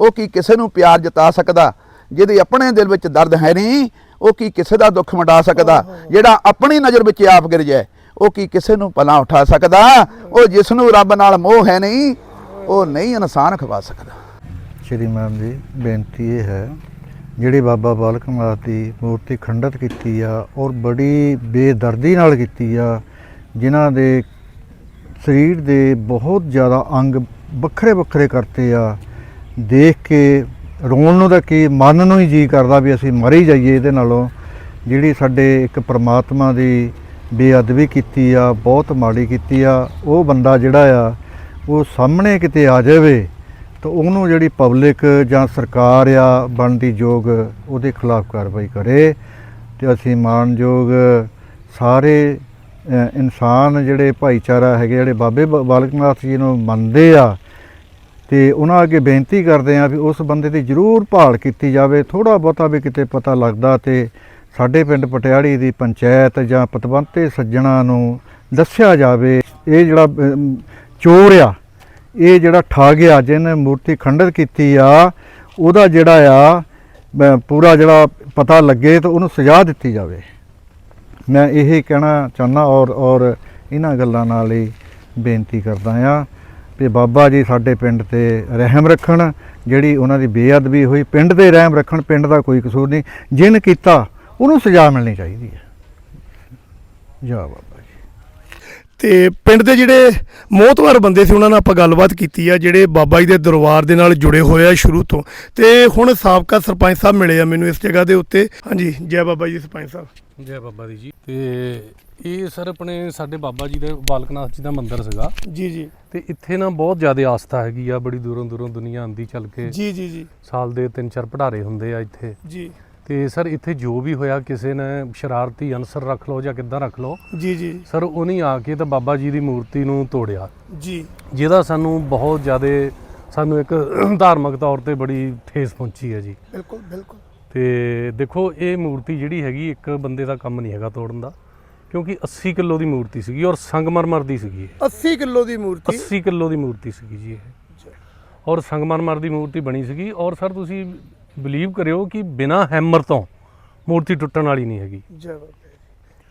Speaker 6: ਉਹ ਕੀ ਕਿਸੇ ਨੂੰ ਪਿਆਰ ਜਤਾ ਸਕਦਾ? ਜਿਹਦੇ ਆਪਣੇ ਦਿਲ ਵਿੱਚ ਦਰਦ ਹੈ ਨਹੀਂ ਉਹ ਕੀ ਕਿਸੇ ਦਾ ਦੁੱਖ ਮਿਟਾ ਸਕਦਾ? ਜਿਹੜਾ ਆਪਣੀ ਨਜ਼ਰ ਵਿੱਚ ਆਪ ਗਿਰ ਜਾਏ ਉਹ ਕੀ ਕਿਸੇ ਨੂੰ ਪਲਾ ਉਠਾ ਸਕਦਾ? ਉਹ ਜਿਸ ਨੂੰ ਰੱਬ ਨਾਲ ਮੋਹ ਹੈ ਨਹੀਂ ਉਹ ਨਹੀਂ ਇਨਸਾਨ ਖਵਾ ਸਕਦਾ।
Speaker 5: ਸ਼੍ਰੀ ਸ਼੍ਰੀਮਾਨ ਜੀ ਬੇਨਤੀ ਇਹ ਹੈ, ਜਿਹੜੀ ਬਾਬਾ ਬਾਲਕ ਨਾਥ ਦੀ ਮੂਰਤੀ ਖੰਡਿਤ ਕੀਤੀ ਆ ਔਰ ਬੜੀ ਬੇਦਰਦੀ ਨਾਲ ਕੀਤੀ ਆ, ਜਿਨ੍ਹਾਂ ਦੇ ਸਰੀਰ ਦੇ ਬਹੁਤ ਜ਼ਿਆਦਾ ਅੰਗ ਵੱਖਰੇ ਵੱਖਰੇ ਕਰਤੇ ਆ, ਦੇਖ ਕੇ ਰੋਣ ਨੂੰ ਤਾਂ ਕੀ ਮਨ ਨੂੰ ਹੀ ਜੀ ਕਰਦਾ ਵੀ ਅਸੀਂ ਮਰ ਹੀ ਜਾਈਏ ਇਹਦੇ ਨਾਲੋਂ, ਜਿਹੜੀ ਸਾਡੇ ਇੱਕ ਪ੍ਰਮਾਤਮਾ ਦੀ ਬੇਅਦਬੀ ਕੀਤੀ ਆ, ਬਹੁਤ ਮਾੜੀ ਕੀਤੀ ਆ, ਉਹ ਬੰਦਾ ਜਿਹੜਾ ਆ, ਉਹ ਸਾਹਮਣੇ ਕਿਤੇ ਆ ਜਾਵੇ ਤਾਂ ਉਹਨੂੰ ਜਿਹੜੀ ਪਬਲਿਕ ਜਾਂ ਸਰਕਾਰ ਆ ਬਣਦੀ ਯੋਗ, ਉਹਦੇ ਖਿਲਾਫ ਕਾਰਵਾਈ ਕਰੇ ਤੇ ਅਸੀਂ ਮਾਨਯੋਗ ਸਾਰੇ ਇਨਸਾਨ ਜਿਹੜੇ ਭਾਈਚਾਰਾ ਹੈਗੇ, ਜਿਹੜੇ ਬਾਬੇ ਬ- ਬਾਲਕ ਨਾਥ ਜੀ ਨੂੰ ਮੰਨਦੇ ਆ ਤੇ ਉਹਨਾਂ ਅੱਗੇ ਬੇਨਤੀ ਕਰਦੇ ਆ ਵੀ ਉਸ ਬੰਦੇ ਦੀ ਜ਼ਰੂਰ ਭਾਲ ਕੀਤੀ ਜਾਵੇ। ਥੋੜਾ ਬਹੁਤਾ ਵੀ ਕਿਤੇ ਪਤਾ ਲੱਗਦਾ ਤੇ ਸਾਡੇ ਪਿੰਡ ਪਟਿਆੜੀ ਦੀ ਪੰਚਾਇਤ ਜਾਂ ਪਤਵੰਤੇ ਸੱਜਣਾ ਨੂੰ ਦੱਸਿਆ ਜਾਵੇ। ਇਹ ਜਿਹੜਾ ਚੋਰ ਆ ਇਹ ਜਿਹੜਾ ਠਾ ਗਿਆ ਜਿਹਨੇ ਮੂਰਤੀ ਖੰਡਿਤ ਕੀਤੀ ਆ, ਉਹਦਾ ਜਿਹੜਾ ਆ ਪੂਰਾ ਜਿਹੜਾ ਪਤਾ ਲੱਗੇ ਤਾਂ ਉਹਨੂੰ ਸਜ਼ਾ ਦਿੱਤੀ ਜਾਵੇ। ਮੈਂ ਇਹ ਕਹਿਣਾ ਚਾਹੁੰਦਾ ਔਰ ਔਰ ਇਹਨਾਂ ਗੱਲਾਂ ਨਾਲ ਹੀ ਬੇਨਤੀ ਕਰਦਾ ਆ ਵੀ ਬਾਬਾ ਜੀ ਸਾਡੇ ਪਿੰਡ ਤੇ ਰਹਿਮ ਰੱਖਣ, ਜਿਹੜੀ ਉਹਨਾਂ ਦੀ ਬੇਅਦਬੀ ਹੋਈ, ਪਿੰਡ 'ਤੇ ਰਹਿਮ ਰੱਖਣ, ਪਿੰਡ ਦਾ ਕੋਈ ਕਸੂਰ ਨਹੀਂ। ਜਿਨ ਕੀਤਾ, ਉਹਨੂੰ ਸਜ਼ਾ ਮਿਲਣੀ ਚਾਹੀਦੀ ਹੈ। ਜਾ ਬਾਬਾ।
Speaker 1: ਤੇ ਪਿੰਡ ਦੇ ਜਿਹੜੇ ਮੋਹਤਵਾਰ ਬੰਦੇ ਸੀ ਉਹਨਾਂ ਨਾਲ ਆਪਾਂ ਗੱਲਬਾਤ ਕੀਤੀ ਆ ਜਿਹੜੇ ਬਾਬਾ ਜੀ ਦੇ ਦਰਬਾਰ ਦੇ ਨਾਲ ਜੁੜੇ ਹੋਏ ਆ ਸ਼ੁਰੂ ਤੋਂ। ਤੇ ਹੁਣ ਸਾਬਕਾ ਸਰਪੰਚ ਸਾਹਿਬ ਮਿਲੇ ਆ ਮੈਨੂੰ ਇਸ ਜਗ੍ਹਾ ਦੇ ਉੱਤੇ। ਹਾਂਜੀ ਜੈ ਬਾਬਾ ਜੀ ਸਰਪੰਚ ਸਾਹਿਬ।
Speaker 4: ਜੈ ਬਾਬਾ ਦੀ ਜੀ। ਤੇ ਇਹ ਸਰ ਆਪਣੇ ਸਾਡੇ ਬਾਬਾ ਜੀ ਦੇ ਬਾਲਕਨਾਥ ਜੀ ਦਾ ਮੰਦਿਰ ਸੀਗਾ।
Speaker 1: ਜੀ ਜੀ।
Speaker 4: ਤੇ ਇੱਥੇ ਨਾ ਬਹੁਤ ਜ਼ਿਆਦਾ ਆਸਥਾ ਹੈਗੀ ਆ ਬੜੀ ਦੂਰੋਂ ਦੂਰੋਂ ਦੁਨੀਆ ਆਂਦੀ ਚੱਲ ਕੇ।
Speaker 1: ਜੀ ਜੀ ਜੀ।
Speaker 4: ਸਾਲ ਦੇ ਤਿੰਨ ਚਾਰ ਪੜਾਰੇ ਹੁੰਦੇ ਆ ਇੱਥੇ।
Speaker 1: ਜੀ।
Speaker 4: ਤੇ ਸਰ ਇੱਥੇ ਜੋ ਵੀ ਹੋਇਆ ਕਿਸੇ ਨੇ ਸ਼ਰਾਰਤੀ ਅਨਸਰ ਰੱਖ ਲਓ ਜਾਂ ਕਿੱਦਾਂ ਰੱਖ ਲਓ
Speaker 1: ਜੀ ਜੀ।
Speaker 4: ਸਰ ਉਹਨੇ ਆ ਕੇ ਤਾਂ ਬਾਬਾ ਜੀ ਦੀ ਮੂਰਤੀ ਨੂੰ ਤੋੜਿਆ।
Speaker 1: ਜੀ।
Speaker 4: ਜਿਹਦਾ ਸਾਨੂੰ ਬਹੁਤ ਜ਼ਿਆਦਾ ਸਾਨੂੰ ਇੱਕ ਧਾਰਮਿਕ ਤੌਰ ਤੇ ਬੜੀ ਠੇਸ ਪਹੁੰਚੀ ਹੈ ਜੀ।
Speaker 1: ਬਿਲਕੁਲ ਬਿਲਕੁਲ।
Speaker 4: ਤੇ ਦੇਖੋ ਇਹ ਮੂਰਤੀ ਜਿਹੜੀ ਹੈਗੀ ਇੱਕ ਬੰਦੇ ਦਾ ਕੰਮ ਨਹੀਂ ਹੈਗਾ ਤੋੜਨ ਦਾ ਕਿਉਂਕਿ 80 ਕਿਲੋ ਦੀ ਮੂਰਤੀ ਸੀਗੀ ਔਰ ਸੰਗਮਰਮਰ ਦੀ ਸੀਗੀ ਇਹ।
Speaker 1: 80 ਕਿਲੋ ਦੀ ਮੂਰਤੀ?
Speaker 4: 80 ਕਿਲੋ ਦੀ ਮੂਰਤੀ ਸੀਗੀ ਜੀ ਇਹ। ਔਰ ਸੰਗਮਰਮਰ ਦੀ ਮੂਰਤੀ ਬਣੀ ਸੀਗੀ ਔਰ ਸਰ ਤੁਸੀਂ ਬਲੀਵ ਕਰਿਓ ਕਿ ਬਿਨਾ ਹੈਮਰ ਤੋਂ ਮੂਰਤੀ ਟੁੱਟਣ ਵਾਲੀ ਨਹੀਂ ਹੈਗੀ।